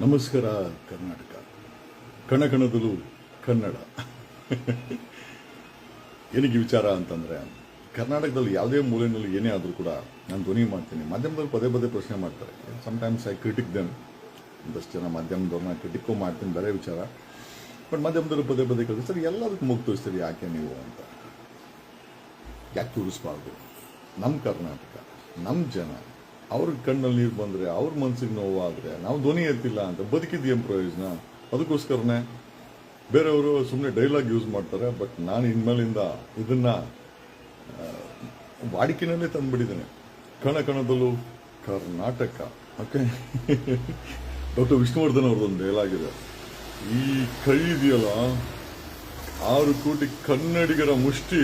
ನಮಸ್ಕಾರ, ಕರ್ನಾಟಕ. ಕಣ ಕಣದಲು ಕನ್ನಡ. ಏನಕ್ಕೆ ವಿಚಾರ ಅಂತಂದ್ರೆ, ಕರ್ನಾಟಕದಲ್ಲಿ ಯಾವುದೇ ಮೂಲೆಯಲ್ಲಿ ಏನೇ ಆದರೂ ಕೂಡ ನಾನು ಧ್ವನಿ ಮಾಡ್ತೀನಿ. ಮಾಧ್ಯಮದಲ್ಲಿ ಪದೇ ಪದೇ ಪ್ರಶ್ನೆ ಮಾಡ್ತಾರೆ. ಸಮ್ಟೈಮ್ಸ್ ಐ ಕ್ರಿಟಿಕ್ ದೆನ್ ಒಂದಷ್ಟು ಜನ ಮಾಧ್ಯಮದವ್ರನ್ನ ಕ್ರಿಟಿಕ್ಕು ಮಾಡ್ತೀನಿ, ಬೇರೆ ವಿಚಾರ. ಬಟ್ ಮಾಧ್ಯಮದಲ್ಲಿ ಪದೇ ಪದೇ ಕಳಿಸಿ ಸರ್ ಎಲ್ಲದಕ್ಕೂ ಮುಗ್ ತೋರಿಸ್ತೀರಿ, ಯಾಕೆ ನೀವು ಅಂತ. ಯಾಕೆ ತೋರಿಸ್ಬಾರ್ದು? ನಮ್ಮ ಕರ್ನಾಟಕ ನಮ್ಮ ಜನ ಅವ್ರ ಕಣ್ಣಲ್ಲಿ ನೀರು ಬಂದರೆ, ಅವ್ರ ಮನಸ್ಸಿಗೆ ನೋವಾದರೆ, ನಾವು ಧ್ವನಿ ಎತ್ತಿಲ್ಲ ಅಂತ ಬದುಕಿದ್ದೇನು ಪ್ರಯೋಜನ? ಅದಕ್ಕೋಸ್ಕರನೇ ಬೇರೆಯವರು ಸುಮ್ಮನೆ ಡೈಲಾಗ್ ಯೂಸ್ ಮಾಡ್ತಾರೆ ಬಟ್ ನಾನು ಇನ್ಮೇಲಿಂದ ಇದನ್ನ ವಾಡಿಕೆನಲ್ಲೇ ತಂದುಬಿಟ್ಟಿದ್ದೇನೆ. ಕಣ ಕಣದಲ್ಲೂ ಕರ್ನಾಟಕ. ಓಕೆ ಡಾಕ್ಟರ್ ವಿಷ್ಣುವರ್ಧನ್ ಅವ್ರದ್ದೊಂದು ಡೈಲಾಗ್ ಇದೆ. ಈ ಕೈ ಇದೆಯಲ್ಲ, ಆರು ಕೋಟಿ ಕನ್ನಡಿಗರ ಮುಷ್ಟಿ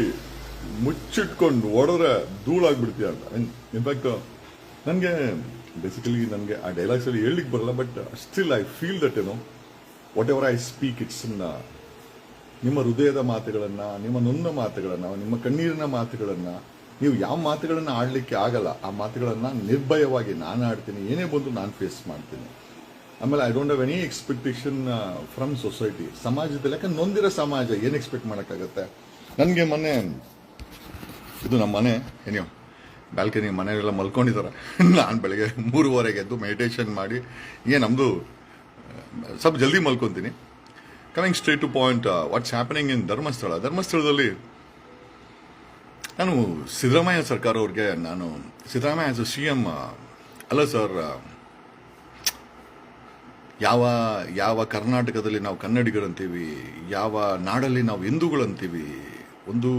ಮುಚ್ಚಿಟ್ಕೊಂಡು ಒಡೆದ್ರೆ ಧೂಳಾಗ್ಬಿಡ್ತೀಯ ಅಂತ. ಇನ್ಫ್ಯಾಕ್ಟ್ ನನಗೆ ಬೇಸಿಕಲಿ ನನಗೆ ಆ ಡೈಲಾಗ್ಸ್ ಅಲ್ಲಿ ಹೇಳಲಿಕ್ಕೆ ಬರಲ್ಲ but still I feel that ಏನೋ whatever I speak it's ನಿಮ್ಮ ಹೃದಯದ ಮಾತುಗಳನ್ನ, ನಿಮ್ಮ ನೊಂದ ಮಾತುಗಳನ್ನ, ನಿಮ್ಮ ಕಣ್ಣೀರಿನ ಮಾತುಗಳನ್ನ, ನೀವು ಯಾವ ಮಾತುಗಳನ್ನ ಆಡಲಿಕ್ಕೆ ಆಗಲ್ಲ, ಆ ಮಾತುಗಳನ್ನ ನಿರ್ಭಯವಾಗಿ ನಾನು ಆಡ್ತೀನಿ, ಏನೇ ಬಂದು ನಾನು ಫೇಸ್ ಮಾಡ್ತೀನಿ. ಆಮೇಲೆ I don't have any expectation from society ಸಮಾಜದಲ್ಲಿ, ಯಾಕಂದ್ರೆ ನೊಂದಿರೋ ಸಮಾಜ, ಏನು ಎಕ್ಸ್ಪೆಕ್ಟ್ ಮಾಡೋಕ್ಕಾಗತ್ತೆ? ನನಗೆ ಮೊನ್ನೆ ಇದು ನಮ್ಮ ಮನೆ ಏನೋ ಬ್ಯಾಲ್ಕನಿ ಮನೆಯವರೆಲ್ಲ ಮಲ್ಕೊಂಡಿದ್ದಾರೆ. ನಾನು ಬೆಳಗ್ಗೆ ಮೂರುವರೆಗೆ ಎದ್ದು ಮೆಡಿಟೇಷನ್ ಮಾಡಿ ಏನು ನಮ್ಮದು ಸ್ವಲ್ಪ ಜಲ್ದಿ ಮಲ್ಕೊತೀನಿ. Coming straight to point what's happening in Dharmasthala. ಧರ್ಮಸ್ಥಳದಲ್ಲಿ ನಾನು ಸಿದ್ದರಾಮಯ್ಯ ಸರ್ಕಾರ ಅವ್ರಿಗೆ ನಾನು, Siddaramaiah as a C M ಅಲ್ಲ ಸರ್ ಯಾವ ಯಾವ ಕರ್ನಾಟಕದಲ್ಲಿ ನಾವು ಕನ್ನಡಿಗರಂತೀವಿ, ಯಾವ ನಾಡಲ್ಲಿ ನಾವು ಹಿಂದೂಗಳಂತೀವಿ, ಒಂದು,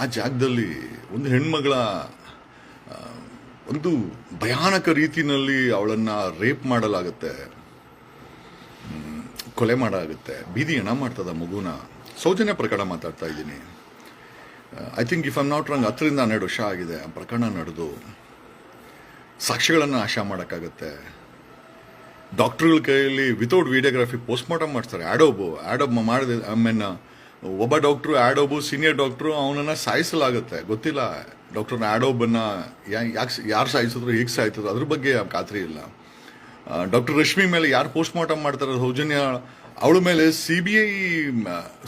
ಆ ಜಾಗದಲ್ಲಿ ಒಂದು ಹೆಣ್ಮಗಳ ಒಂದು ಭಯಾನಕ ರೀತಿಯಲ್ಲಿ ಅವಳನ್ನ ರೇಪ್ ಮಾಡಲಾಗುತ್ತೆ. ಕೊಲೆ ಮಾಡಲಾಗುತ್ತೆ ಬೀದಿ ಹಣ ಮಾಡ್ತದ ಮಗುನ. ಸೌಜನ್ಯ ಪ್ರಕರಣ ಮಾತಾಡ್ತಾ ಇದ್ದೀನಿ. I think if I'm not wrong ಹತ್ತರಿಂದ ಹನ್ನೆರಡು ವರ್ಷ ಆಗಿದೆ. ಆ ಪ್ರಕರಣ ನಡೆದು ಸಾಕ್ಷಿಗಳನ್ನು ಆಶಾ ಮಾಡೋಕ್ಕಾಗತ್ತೆ. ಡಾಕ್ಟ್ರುಗಳ ಕೈಯಲ್ಲಿ ವಿತೌಟ್ ವೀಡಿಯೋಗ್ರಫಿ ಪೋಸ್ಟ್ ಮಾರ್ಟಮ್ ಮಾಡ್ತಾರೆ. ಆ್ಯಡೋಬು ಆ್ಯಡೋಬ್ ಮಾಡಿದ ಐ ಮೀನ್ ಒಬ್ಬ ಡಾಕ್ಟ್ರು, ಆಡೋಬು, ಸೀನಿಯರ್ ಡಾಕ್ಟ್ರು, ಅವನನ್ನ ಸಾಯಿಸಲಾಗುತ್ತೆ. ಗೊತ್ತಿಲ್ಲ. ಡಾಕ್ಟರ್ ಆಡೋಬನ್ನ ಯಾಕೆ ಯಾರು ಸಾಯಿಸಿದ್ರು, ಹೇಗೆ ಸಾಯ್ತದ್ರು ಅದ್ರ ಬಗ್ಗೆ ಖಾತ್ರಿ ಇಲ್ಲ. ಡಾಕ್ಟರ್ ರಶ್ಮಿ ಮೇಲೆ ಯಾರು ಪೋಸ್ಟ್ ಮಾರ್ಟಮ್ ಮಾಡ್ತಾರೆ, ಸೌಜನ್ಯ, ಅವಳ ಮೇಲೆ C B I,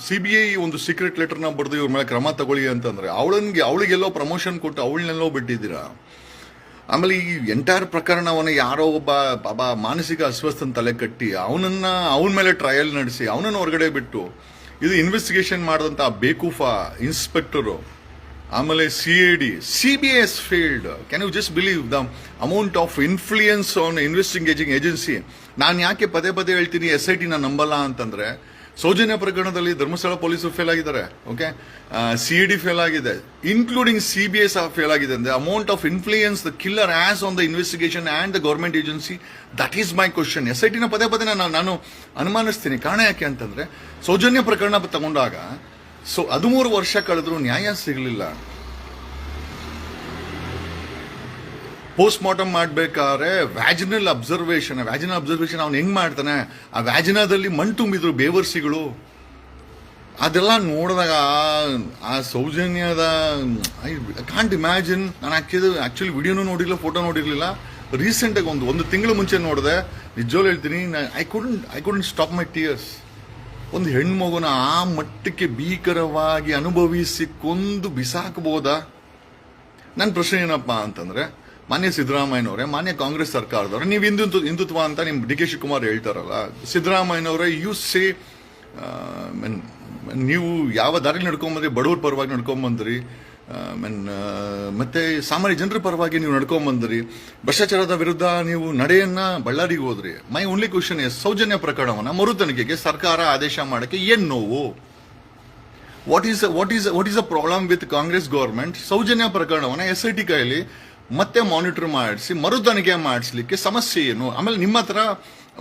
C B I ಒಂದು ಸೀಕ್ರೆಟ್ ಲೆಟರ್ನ ಬರೆದು ಇವ್ರ ಮೇಲೆ ಕ್ರಮ ತಗೊಳ್ಳಿ ಅಂತಂದ್ರೆ, ಅವಳನ್ಗೆ, ಅವಳಿಗೆಲ್ಲೋ ಪ್ರಮೋಷನ್ ಕೊಟ್ಟು ಅವಳನ್ನೆಲ್ಲೋ ಬಿಟ್ಟಿದ್ದೀರಾ? ಆಮೇಲೆ ಈ ಎಂಟೈರ್ ಪ್ರಕರಣವನ್ನು ಯಾರೋ ಒಬ್ಬ ಬಾಬಾ ಮಾನಸಿಕ ಅಸ್ವಸ್ಥನ ತಲೆ ಕಟ್ಟಿ, ಅವನನ್ನ, ಅವನ ಮೇಲೆ ಟ್ರಯಲ್ ನಡೆಸಿ, ಅವನನ್ನು ಹೊರಗಡೆ ಬಿಟ್ಟು ಇದು ಇನ್ವೆಸ್ಟಿಗೇಷನ್ ಮಾಡಿದಂಥ ಬೇಕೂಫ ಇನ್ಸ್ಪೆಕ್ಟರು ಆಮೇಲೆ C A D C B S field can you just believe the amount of influence on investigating agency ನಾನು ಯಾಕೆ ಪದೇ ಪದೇ ಹೇಳ್ತೀನಿ ಎಸ್ ಐ ಟಿನ ನಂಬಲ್ಲ ಅಂತಂದ್ರೆ ಸೌಜನ್ಯ ಪ್ರಕರಣದಲ್ಲಿ ಧರ್ಮಸ್ಥಳ ಪೊಲೀಸರು ಫೇಲ್ ಆಗಿದ್ದಾರೆ ಓಕೆ ಸಿ ಡಿ ಫೇಲ್ ಆಗಿದೆ including C B S fail ಆಗಿದೆ ಅಂದ್ರೆ amount of influence the killer has on the investigation and the government agency that is my question S I ಟಿನ ಪದೇ ಪದೇ ನಾನು ನಾನು ಅನುಮಾನಿಸ್ತೀನಿ. ಕಾರಣ ಯಾಕೆ ಅಂತಂದ್ರೆ ಸೌಜನ್ಯ ಪ್ರಕರಣ ತಗೊಂಡಾಗ ಸೊ ಹದಿಮೂರು ವರ್ಷ ಕಳೆದರೂ ನ್ಯಾಯ ಸಿಗಲಿಲ್ಲ. ಪೋಸ್ಟ್ ಮಾರ್ಟಮ್ ಮಾಡಬೇಕಾದ್ರೆ ವ್ಯಾಜಿನಲ್ ಅಬ್ಸರ್ವೇಷನ್ ವ್ಯಾಜಿನಲ್ ಅಬ್ಸರ್ವೇಷನ್ ಅವ್ನು ಹೆಂಗೆ ಮಾಡ್ತಾನೆ? ಆ ವ್ಯಾಜಿನದಲ್ಲಿ ಮಣ್ಣು ತುಂಬಿದ್ರು ಬೇವರ್ಸಿಗಳು. ಅದೆಲ್ಲ ನೋಡಿದಾಗ ಆ ಸೌಜನ್ಯದ, ಐ ಕಾಂಟ್ ಇಮ್ಯಾಜಿನ್ ನಾನು ಹಾಕಿದ್ದು ಆ್ಯಕ್ಚುಲಿ ವಿಡಿಯೋನು ನೋಡಿರಲಿಲ್ಲ ಫೋಟೋ ನೋಡಿರಲಿಲ್ಲ. ರೀಸೆಂಟಾಗಿ ಒಂದು ಒಂದು ತಿಂಗಳು ಮುಂಚೆ ನೋಡಿದೆ. ನಿಜವಾಗ್ಲೂ ಹೇಳ್ತೀನಿ I couldn't I couldn't stop my tears ಒಂದು ಹೆಣ್ಮಗುನ ಆ ಮಟ್ಟಕ್ಕೆ ಭೀಕರವಾಗಿ ಅನುಭವಿಸಿ ಕೊಂದು ಬಿಸಾಕಬಹುದಾ ನನ್ನ ಪ್ರಶ್ನೆ ಏನಪ್ಪ ಅಂತಂದ್ರೆ ಮಾನ್ಯ ಸಿದ್ದರಾಮಯ್ಯನವರೇ, ಮಾನ್ಯ ಕಾಂಗ್ರೆಸ್ ಸರ್ಕಾರದವ್ರೆ, ನೀವು ಹಿಂದುತ್ವ ಹಿಂದುತ್ವ ಅಂತ ನಿಮ್ಮ ಡಿ ಕೆ ಶಿವಕುಮಾರ್ ಹೇಳ್ತಾರಲ್ಲ, ಸಿದ್ದರಾಮಯ್ಯನವರೇ ಯು ಸೇ ನೀವು ಯಾವ ದಾರಿ ನಡ್ಕೊಂಬಂದ್ರಿ, ಬಡವ್ರ ಪರವಾಗಿ ನಡ್ಕೊಂಬಂದ್ರಿ ಮೀನ್ ಮತ್ತೆ ಸಾಮಾನ್ಯ ಜನರ ಪರವಾಗಿ ನೀವು ನಡ್ಕೊಂಬಂದ್ರಿ, ಭ್ರಷ್ಟಾಚಾರದ ವಿರುದ್ಧ ನೀವು ನಡೆಯನ್ನ ಬಳ್ಳಾರಿಗೆ ಹೋದ್ರಿ. My only question is Sowjanya ಪ್ರಕರಣವನ್ನ ಮರು ತನಿಖೆಗೆ ಸರ್ಕಾರ ಆದೇಶ ಮಾಡಕ್ಕೆ ಏನ್ ನೋವು? What is what is what is a problem with Congress government Sowjanya ಪ್ರಕರಣವನ್ನ S I T ಕೈಲಿ ಮತ್ತೆ ಮಾನಿಟರ್ ಮಾಡಿಸಿ ಮರು ತನಿಖೆ ಮಾಡಿಸ್ಲಿಕ್ಕೆ ಸಮಸ್ಯೆ ಏನು? ಆಮೇಲೆ ನಿಮ್ಮ ಹತ್ರ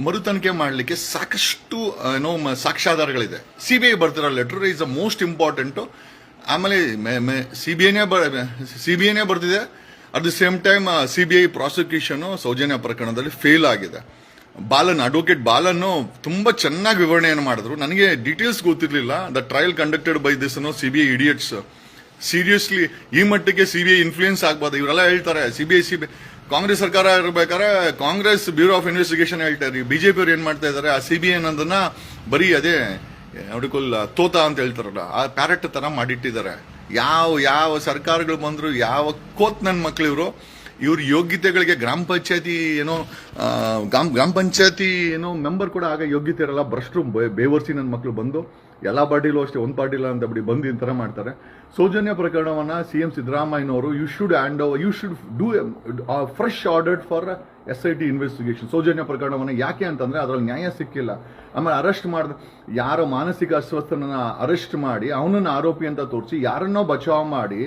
ಮರು ಮಾಡಲಿಕ್ಕೆ ಸಾಕಷ್ಟು ಏನೋ ಸಾಕ್ಷ್ಯಾಧಾರಗಳಿದೆ. ಸಿ ಬಿ ಐ ಬರ್ತಿರೋ letter is a most important ಆಮೇಲೆ ಸಿ ಬಿ ಐನೇ ಸಿ ಬಿ ಐನೇ ಬರ್ತಿದೆ. At the same time C B I prosecution Sowjanya ಪ್ರಕರಣದಲ್ಲಿ ಫೇಲ್ ಆಗಿದೆ. ಬಾಲನ್ ಅಡ್ವೊಕೇಟ್ ಬಾಲನ್ನು ತುಂಬ ಚೆನ್ನಾಗಿ ವಿವರಣೆಯನ್ನು ಮಾಡಿದ್ರು. ನನಗೆ ಡೀಟೇಲ್ಸ್ ಗೊತ್ತಿರಲಿಲ್ಲ. The trial conducted by this ಅನ್ನೋ C B I idiots seriously ಈ ಮಟ್ಟಿಗೆ ಸಿ ಬಿ ಐ ಇನ್ಫ್ಲೂಯೆನ್ಸ್ ಆಗ್ಬೋದು. ಇವರೆಲ್ಲ ಹೇಳ್ತಾರೆ ಸಿ ಬಿ ಕಾಂಗ್ರೆಸ್ ಸರ್ಕಾರ ಇರಬೇಕಾದ್ರೆ ಕಾಂಗ್ರೆಸ್ ಬ್ಯೂರೋ ಆಫ್ ಇನ್ವೆಸ್ಟಿಗೇಷನ್ ಹೇಳ್ತಾರೆ ಬಿಜೆಪಿ ಅವ್ರು ಏನ್ ಮಾಡ್ತಾ ಇದ್ದಾರೆ? ಆ ಸಿ ಬಿ ಐ ಅನ್ನೋದನ್ನ ಬರೀ ಅದೇ ನೋಡಿಕೊಲ್ ತೋತ ಅಂತ ಹೇಳ್ತಾರಲ್ಲ, ಆ ಪ್ಯಾರೆಟ್ ತರ ಮಾಡಿಟ್ಟಿದ್ದಾರೆ. ಯಾವ ಯಾವ ಸರ್ಕಾರಗಳು ಬಂದ್ರು, ಯಾವ ಕೋತ್ ನನ್ನ ಮಕ್ಳು ಇವರು, ಇವ್ರ ಯೋಗ್ಯತೆಗಳಿಗೆ ಗ್ರಾಮ ಪಂಚಾಯತಿ ಏನೋ ಗ್ರಾಮ ಗ್ರಾಮ ಪಂಚಾಯತಿ ಏನೋ ಮೆಂಬರ್ ಕೂಡ ಆಗ ಯೋಗ್ಯತೆ ಇರಲ್ಲ ಭ್ರಷ್ಟರು ಬೇವರ್ಸಿ ನನ್ನ ಮಕ್ಳು ಬಂದು ಎಲ್ಲ ಪಾರ್ಟಿಲೂ ಅಷ್ಟೇ, ಒಂದು ಪಾರ್ಟಿಲ್ಲ ಅಂತ ಬಿಡಿ ಬಂದು ಈ ಥರ ಮಾಡ್ತಾರೆ. ಸೌಜನ್ಯ ಪ್ರಕರಣವನ್ನು ಸಿ ಎಂ ಸಿದ್ದರಾಮಯ್ಯನವರು you should hand over you should do fresh ordered for S I T investigation Sowjanya ಪ್ರಕರಣವನ್ನು ಯಾಕೆ ಅಂತಂದರೆ ಅದರಲ್ಲಿ ನ್ಯಾಯ ಸಿಕ್ಕಿಲ್ಲ. ಆಮೇಲೆ ಅರೆಸ್ಟ್ ಮಾಡಿದ, ಯಾರೋ ಮಾನಸಿಕ ಅಸ್ವಸ್ಥನನ್ನು ಅರೆಸ್ಟ್ ಮಾಡಿ, ಅವನನ್ನು ಆರೋಪಿ ಅಂತ ತೋರಿಸಿ, ಯಾರನ್ನೋ ಬಚಾವ್ ಮಾಡಿ,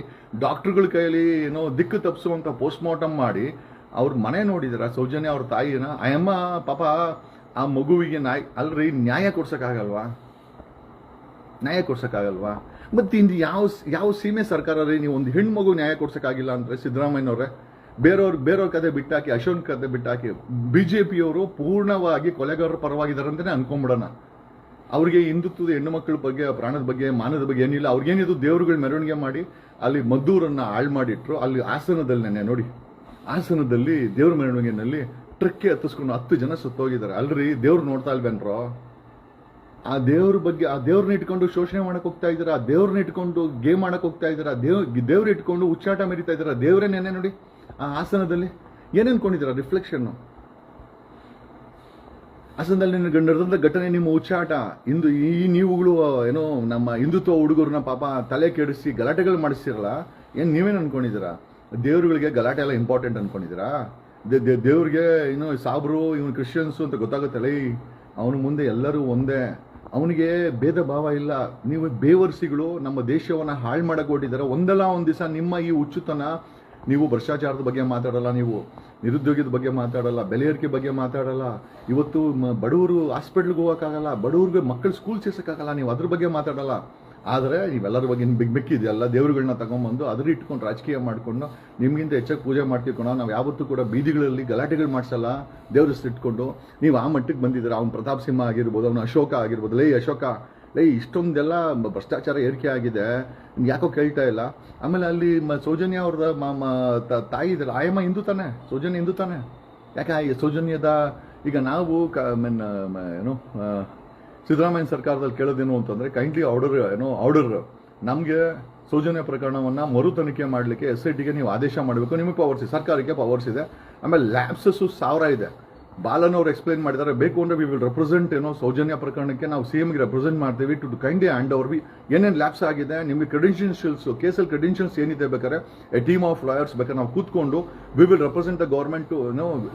ಡಾಕ್ಟ್ರುಗಳ ಕೈಯಲ್ಲಿ ಏನೋ ದಿಕ್ಕು ತಪ್ಪಿಸುವಂಥ ಪೋಸ್ಟ್ ಮಾರ್ಟಮ್ ಮಾಡಿ, ಅವ್ರ ಮನೆ ನೋಡಿದಾರೆ, ಸೌಜನ್ಯ ಅವ್ರ ತಾಯಿನ? ಅಯ್ಯಮ್ಮ, ಪಾಪ, ಆ ಮಗುವಿಗೆ ನಾಯಿ, ಅಲ್ರಿ, ನ್ಯಾಯ ಕೊಡ್ಸಕ್ಕಾಗಲ್ವಾ? ನ್ಯಾಯ ಕೊಡ್ಸೋಕ್ಕಾಗಲ್ವಾ? ಮತ್ತು ಇಂದು ಯಾವ ಯಾವ ಸೀಮೆ ಸರ್ಕಾರ ರೀ ನೀವು ಒಂದು ಹೆಣ್ಣು ಮಗು ನ್ಯಾಯ ಕೊಡ್ಸೋಕ್ಕಾಗಿಲ್ಲ ಅಂದರೆ ಸಿದ್ದರಾಮಯ್ಯನವ್ರೆ ಬೇರೆಯವ್ರ ಬೇರೆಯವ್ರ ಕತೆ ಬಿಟ್ಟಾಕಿ, ಅಶೋಕ್ ಕತೆ ಬಿಟ್ಟಾಕಿ ಬಿ ಜೆ ಪಿಯವರು ಪೂರ್ಣವಾಗಿ ಕೊಲೆಗಾರರ ಪರವಾಗಿದ್ದಾರೆ ಅಂತಾನೆ ಅವರಿಗೆ ಅವ್ರಿಗೆ ಹಿಂದುತ್ವದ ಹೆಣ್ಣು ಮಕ್ಕಳ ಬಗ್ಗೆ, ಪ್ರಾಣದ ಬಗ್ಗೆ, ಮಾನದ ಬಗ್ಗೆ ಏನಿಲ್ಲ. ಅವ್ರಿಗೇನಿದು ದೇವರುಗಳ ಮೆರವಣಿಗೆ ಮಾಡಿ, ಅಲ್ಲಿ ಮದ್ದೂರನ್ನು ಹಾಳು ಮಾಡಿಟ್ರು. ಅಲ್ಲಿ ಹಾಸನದಲ್ಲಿ ನೆನೆ ನೋಡಿ, ಹಾಸನದಲ್ಲಿ ದೇವ್ರ ಮೆರವಣಿಗೆನಲ್ಲಿ ಟ್ರಕ್ಕೆ ಹತ್ತಿಸ್ಕೊಂಡು ಹತ್ತು ಜನ ಸುತ್ತೋಗಿದ್ದಾರೆ. ಅಲ್ರಿ ದೇವ್ರು ನೋಡ್ತಾ ಇಲ್ವೇನ್ರೋ? ಆ ದೇವ್ರ ಬಗ್ಗೆ, ಆ ದೇವ್ರನ್ನ ಇಟ್ಕೊಂಡು ಶೋಷಣೆ ಮಾಡಕ್ ಹೋಗ್ತಾ ಇದ್ದೀರಾ? ಆ ದೇವ್ರನ್ನ ಇಟ್ಕೊಂಡು ಗೇಮ್ ಮಾಡಕ್ ಹೋಗ್ತಾ ಇದ್ದೀರಾ? ದೇವ್, ದೇವ್ರ ಇಟ್ಕೊಂಡು ಉಚ್ಚಾಟ ಮೆರಿತಾ ಇದ್ದೀರಾ? ದೇವ್ರೇ ನೆನೆ ನೋಡಿ, ಆ ಆಸನದಲ್ಲಿ ಏನು ರಿಫ್ಲೆಕ್ಷನ್ ಹಾಸನದಲ್ಲಿ ನಿನ್ನ ನಡೆದಂತ ಘಟನೆ, ನಿಮ್ಮ ಉಚ್ಚಾಟ ಇಂದು ಈ ನೀವುಗಳು ಏನೋ ನಮ್ಮ ಹಿಂದುತ್ವ ಹುಡುಗರನ್ನ ಪಾಪ ತಲೆ ಕೆಡಿಸಿ ಗಲಾಟೆಗಳು ಮಾಡಿಸ್ತಿರಲ್ಲ, ಏನು ನೀವೇನು ಅನ್ಕೊಂಡಿದ್ದೀರಾ? ದೇವ್ರುಗಳಿಗೆ ಗಲಾಟೆ ಎಲ್ಲ ಇಂಪಾರ್ಟೆಂಟ್ ಅನ್ಕೊಂಡಿದ್ದೀರಾ? ದೇವ್ರಿಗೆ, ಏನು ಸಾಬ್ರು, ಇವನು ಕ್ರಿಶ್ಚಿಯನ್ಸು ಅಂತ ಗೊತ್ತಾಗುತ್ತಲ್ಲ ಅವನ ಮುಂದೆ ಎಲ್ಲರೂ ಒಂದೇ. ಅವನಿಗೆ ಭೇದ ಭಾವ ಇಲ್ಲ. ನೀವು ಬೇವರ್ಸಿಗಳು, ನಮ್ಮ ದೇಶವನ್ನ ಹಾಳು ಮಾಡಕ್ ಹೊಟ್ಟಿದ್ದಾರೆ ಒಂದಲ್ಲ ಒಂದು ದಿವಸ ನಿಮ್ಮ ಈ ಹುಚ್ಚುತನ, ನೀವು ಭ್ರಷ್ಟಾಚಾರದ ಬಗ್ಗೆ ಮಾತಾಡಲ್ಲ, ನೀವು ನಿರುದ್ಯೋಗದ ಬಗ್ಗೆ ಮಾತಾಡಲ್ಲ, ಬೆಲೆ ಏರಿಕೆ ಬಗ್ಗೆ ಮಾತಾಡಲ್ಲ. ಇವತ್ತು ಬಡವರು ಹಾಸ್ಪಿಟ್ಲ್ಗೆ ಹೋಗೋಕ್ಕಾಗಲ್ಲ, ಬಡವ್ರಿಗೆ ಮಕ್ಕಳು ಸ್ಕೂಲ್ ಸೇರ್ಸಕ್ಕಾಗಲ್ಲ, ನೀವು ಅದ್ರ ಬಗ್ಗೆ ಮಾತಾಡಲ್ಲ. ಆದರೆ ನೀವೆಲ್ಲರ ಬಗ್ಗೆ ಬಿಗ್ ಬೆಕ್ಕಿದೆಯಲ್ಲ ದೇವರುಗಳನ್ನ ತಗೊಂಬಂದು ಅದ್ರ ಇಟ್ಕೊಂಡು ರಾಜಕೀಯ ಮಾಡ್ಕೊಂಡು ನಿಮಗಿಂತ ಹೆಚ್ಚಾಗಿ ಪೂಜೆ ಮಾಡ್ತಿಕೊಂಡು ನಾವು ಯಾವತ್ತೂ ಕೂಡ ಬೀದಿಗಳಲ್ಲಿ ಗಲಾಟೆಗಳು ಮಾಡಿಸಲ್ಲ. ದೇವ್ರ ಇಟ್ಕೊಂಡು ನೀವು ಆ ಮಟ್ಟಕ್ಕೆ ಬಂದಿದ್ದೀರ? ಅವ್ನು ಪ್ರತಾಪ್ ಸಿಂಹ ಆಗಿರ್ಬೋದು, ಅವ್ನು ಅಶೋಕ ಆಗಿರ್ಬೋದು. ಲೈ ಅಶೋಕ, ಲೈ ಇಷ್ಟೊಂದೆಲ್ಲ ಭ್ರಷ್ಟಾಚಾರ ಏರಿಕೆ ಆಗಿದೆ. ಯಾಕೋ ಕೇಳ್ತಾ ಇಲ್ಲ? ಆಮೇಲೆ ಅಲ್ಲಿ ಮ- ಸೌಜನ್ಯ ಅವ್ರದ ತಾಯಿ ಇದ್ದಾರೆ ಆಯಮ್ಮ ಹಿಂದೂ ತಾನೆ. ಸೌಜನ್ಯ ಹಿಂದೂ ತಾನೆ. ಯಾಕೆ ಸೌಜನ್ಯದ ಈಗ ನಾವು ಕ ಮೀನ್ ಏನು ಸಿದ್ದರಾಮಯ್ಯ ಸರ್ಕಾರದಲ್ಲಿ ಕೇಳೋದೇನು ಅಂತಂದರೆ ಕೈಂಡ್ಲಿ ಆರ್ಡರ್ ಏನೋ ಆರ್ಡರ್ ನಮಗೆ ಸೌಜನ್ಯ ಪ್ರಕರಣವನ್ನು ಮರು ತನಿಖೆ ಮಾಡಲಿಕ್ಕೆ ಎಸ್ ಐ ಟಿಗೆ ನೀವು ಆದೇಶ ಮಾಡಬೇಕು. ನಿಮಗೆ ಪವರ್ಸ್ ಸರ್ಕಾರಕ್ಕೆ ಪವರ್ಸ್ ಇದೆ. ಆಮೇಲೆ ಲ್ಯಾಬ್ಸಸ್ಸು ಸಾವಿರ ಇದೆ. ಬಾಲನ್ ಅವರು ಎಕ್ಸ್ಪ್ಲೈನ್ ಮಾಡಿದ್ದಾರೆ ಬೇಕು ಅಂದ್ರೆ ವಿ ವಿಲ್ ರೆಪ್ರೆಸೆಂಟ್ ಏನೋ ಸೌಜನ್ಯ ಪ್ರಕರಣಕ್ಕೆ ನಾವು ಸಿ ಎಮ್ಗೆ ರೆಪ್ರೆಸೆಂಟ್ ಮಾಡ್ತೀವಿ to kindly hand over B ಏನೇನು ಲ್ಯಾಪ್ಸ್ ಆಗಿದೆ, ನಿಮಗೆ ಕ್ರೆಡೆನ್ಷಿಯಲ್ಸ್ ಕೇಸಲ್ಲಿ ಕ್ರೆಡೆನ್ಷಿಯಲ್ಸ್ ಏನಿದೆ ಬೇಕಾದ್ರೆ ಎ ಟೀಮ್ ಆಫ್ ಲಾಯರ್ಸ್ ಬೇಕಾದ್ರೆ ನಾವು ಕೂತ್ಕೊಂಡು we will represent the government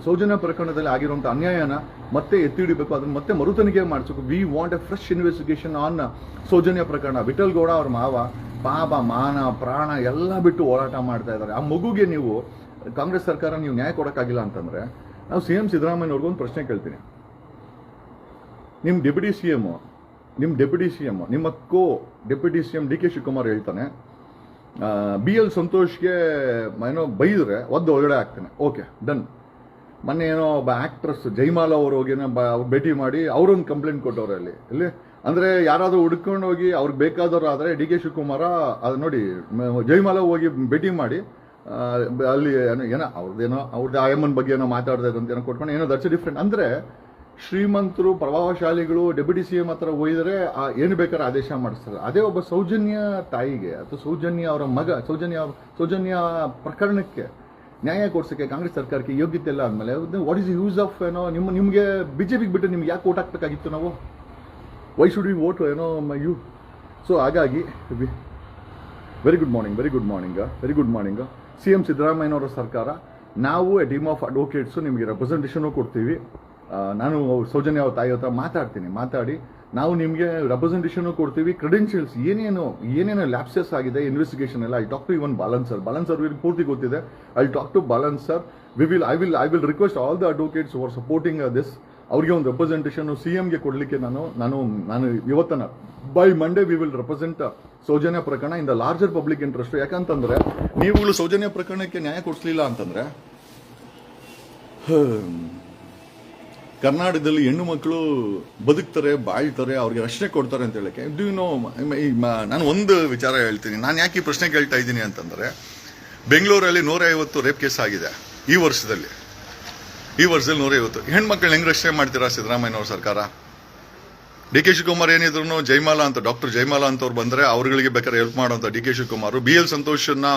Sowjanya ಪ್ರಕರಣದಲ್ಲಿ ಆಗಿರುವಂಥ ಅನ್ಯಾಯನ ಮತ್ತೆ ಎತ್ತಿ ಹಿಡಿಬೇಕು, ಅದನ್ನ ಮತ್ತೆ ಮರುತನಿಗೆ ಮಾಡಿಸಬೇಕು we want a fresh investigation on Sowjanya ಪ್ರಕರಣ. ವಿಠಲ್ ಗೌಡ ಅವ್ರ ಮಾವ, ಪಾಪ, ಮಾನ, ಪ್ರಾಣ ಎಲ್ಲ ಬಿಟ್ಟು ಹೋರಾಟ ಮಾಡ್ತಾ ಇದ್ದಾರೆ. ಆ ಮಗುಗೆ ನೀವು ಕಾಂಗ್ರೆಸ್ ಸರ್ಕಾರ ನೀವು ನ್ಯಾಯ ಕೊಡೋಕ್ಕಾಗಿಲ್ಲ ಅಂತಂದ್ರೆ ನಾವು ಸಿ ಎಂ ಸಿದ್ದರಾಮಯ್ಯವ್ರಿಗೊಂದು ಪ್ರಶ್ನೆ ಕೇಳ್ತೀನಿ. ನಿಮ್ಮ ಡೆಪ್ಯೂಟಿ ಸಿ ಎಮ್ಮು ನಿಮ್ಮ ಡೆಪ್ಯೂಟಿ ಸಿ ಎಂ ನಿಮ್ಮ co deputy C M D K Shivakumar ಹೇಳ್ತಾನೆ ಬಿ ಎಲ್ ಸಂತೋಷ್ಗೆ ಏನೋ ಬೈದರೆ ಒದ್ದು ಒಳಗಡೆ ಆಗ್ತಾನೆ ಓಕೆ, ಡನ್. ಮೊನ್ನೆ ಏನೋ ಒಬ್ಬ ಆಕ್ಟ್ರೆಸ್ ಜೈಮಾಲ ಅವರು ಹೋಗಿ ಅವ್ರು ಭೇಟಿ ಮಾಡಿ ಅವರೊಂದು ಕಂಪ್ಲೇಂಟ್ ಕೊಟ್ಟವ್ರೆ ಅಲ್ಲಿ. ಇಲ್ಲಿ ಅಂದರೆ ಯಾರಾದರೂ ಹುಡ್ಕೊಂಡು ಹೋಗಿ ಅವ್ರಿಗೆ ಬೇಕಾದವ್ರು ಆದರೆ ಡಿ ಕೆ ಶಿವಕುಮಾರ, ಅದು ನೋಡಿ ಜೈಮಾಲ ಹೋಗಿ ಭೇಟಿ ಮಾಡಿ ಅಲ್ಲಿ ಏನೋ ಏನೋ ಅವ್ರದ್ದೇನೋ ಅವ್ರದ್ದು ಆಯಮ್ಮನ ಬಗ್ಗೆ ಏನೋ ಮಾತಾಡ್ತಾ ಇದ್ರು ಅಂತ ಏನೋ ಕೊಟ್ಕೊಂಡು ಏನೋ ದಟ್ಸ್ ಡಿಫ್ರೆಂಟ್. ಅಂದರೆ ಶ್ರೀಮಂತರು, ಪ್ರಭಾವಶಾಲಿಗಳು, ಡೆಪ್ಯೂಟಿ ಸಿ ಎಂ ಹತ್ರ ಒಯ್ದರೆ ಆ ಏನು ಬೇಕಾದ್ರೆ ಆದೇಶ ಮಾಡಿಸ್ತಾರೆ. ಅದೇ ಒಬ್ಬ ಸೌಜನ್ಯ ತಾಯಿಗೆ ಅಥವಾ ಸೌಜನ್ಯ ಅವರ ಮಗ, ಸೌಜನ್ಯ ಸೌಜನ್ಯ ಪ್ರಕರಣಕ್ಕೆ, ನ್ಯಾಯ ಕೊಡ್ಸೋಕ್ಕೆ ಕಾಂಗ್ರೆಸ್ ಸರ್ಕಾರಕ್ಕೆ ಯೋಗ್ಯತೆ ಇಲ್ಲ ಅಂದಮೇಲೆ ವಾಟ್ ಇಸ್ ಯೂಸ್ ಆಫ್ ಏನೋ ನಿಮ್ಮ ನಿಮಗೆ ಬಿಜೆಪಿಗೆ ಬಿಟ್ಟು ನಿಮ್ಗೆ ಯಾಕೆ ಓಟ್ ಹಾಕ್ಬೇಕಾಗಿತ್ತು ನಾವು? ವೈ ಶುಡ್ ವಿ ವೋಟ್ ಏನೋ ಯು ಸೊ ಹಾಗಾಗಿ very good morning very good morning very good morning C M ಸಿದ್ದರಾಮಯ್ಯನವರ ಸರ್ಕಾರ, ನಾವು ಎ ಟೀಮ್ ಆಫ್ ಅಡ್ವೊಕೇಟ್ಸು ನಿಮಗೆ ರೆಪ್ರೆಸೆಂಟೇಷನು ಕೊಡ್ತೀವಿ. ನಾನು ಸೌಜನ್ಯ ಅವ್ರ ತಾಯಿ ಹತ್ರ ಮಾತಾಡ್ತೀನಿ. ಮಾತಾಡಿ, ನಾವು ನಿಮಗೆ ರೆಪ್ರೆಸೆಂಟೇಷನು ಕೊಡ್ತೀವಿ. ಕ್ರೆಡೆನ್ಷಿಯಲ್ಸ್ ಏನೇನು ಏನೇನು ಲ್ಯಾಪ್ಸಸ್ ಆಗಿದೆ ಇನ್ವೆಸ್ಟಿಗೇಷನ್ ಎಲ್ಲ. I talk to even Balan sir Balan sir ಪೂರ್ತಿ ಗೊತ್ತಿದೆ. I talk to Balan sir we will I will I will request all the advocates for supporting this ಅವ್ರಿಗೆ ಒಂದು ರೆಪ್ರೆಸೆಂಟೇಷನ್ ಸಿ ಎಂಗೆ ಕೊಡಲಿಕ್ಕೆ ನಾನು ನಾನು ನಾನು ಇವತ್ತನ by Monday we will represent Sowjanya ಪ್ರಕರಣ in the larger public interest ಯಾಕಂತಂದ್ರೆ, ನೀವುಗಳು ಸೌಜನ್ಯ ಪ್ರಕರಣಕ್ಕೆ ನ್ಯಾಯ ಕೊಡಿಸ್ಲಿಲ್ಲ ಅಂತಂದ್ರೆ ಕರ್ನಾಟಕದಲ್ಲಿ ಹೆಣ್ಣು ಮಕ್ಕಳು ಬದುಕ್ತಾರೆ, ಬಾಳ್ತಾರೆ, ಅವ್ರಿಗೆ ರಕ್ಷಣೆ ಕೊಡ್ತಾರೆ ಅಂತ ಹೇಳಕ್ಕೆ ಡು ನೋ ನಾನು ಒಂದು ವಿಚಾರ ಹೇಳ್ತೀನಿ, ನಾನು ಯಾಕೆ ಈ ಪ್ರಶ್ನೆ ಕೇಳ್ತಾ ಇದ್ದೀನಿ ಅಂತಂದ್ರೆ, ಬೆಂಗಳೂರಲ್ಲಿ ನೂರ ಐವತ್ತು ರೇಪ್ ಕೇಸ್ ಆಗಿದೆ ಈ ವರ್ಷದಲ್ಲಿ. ಈ ವರ್ಷದಲ್ಲಿ ನೂರೈವತ್ತು. ಹೆಣ್ಮಕ್ಳು ಹೆಂಗೆ ರಕ್ಷಣೆ ಮಾಡ್ತೀರಾ ಸಿದ್ದರಾಮಯ್ಯನವ್ರ ಸರ್ಕಾರ? ಡಿ ಕೆ ಶಿವಕುಮಾರ್ ಏನಿದ್ರು ಜೈಮಾಲಾ ಅಂತ, ಡಾಕ್ಟರ್ ಜೈಮಾಲಾ ಅಂತವ್ರು ಬಂದ್ರೆ ಅವ್ರಗಳಿಗೆ ಬೇಕಾದ್ರೆ ಹೆಲ್ಪ್ ಮಾಡುವಂತ D K Shivakumar. B L ಸಂತೋಷನ್ನ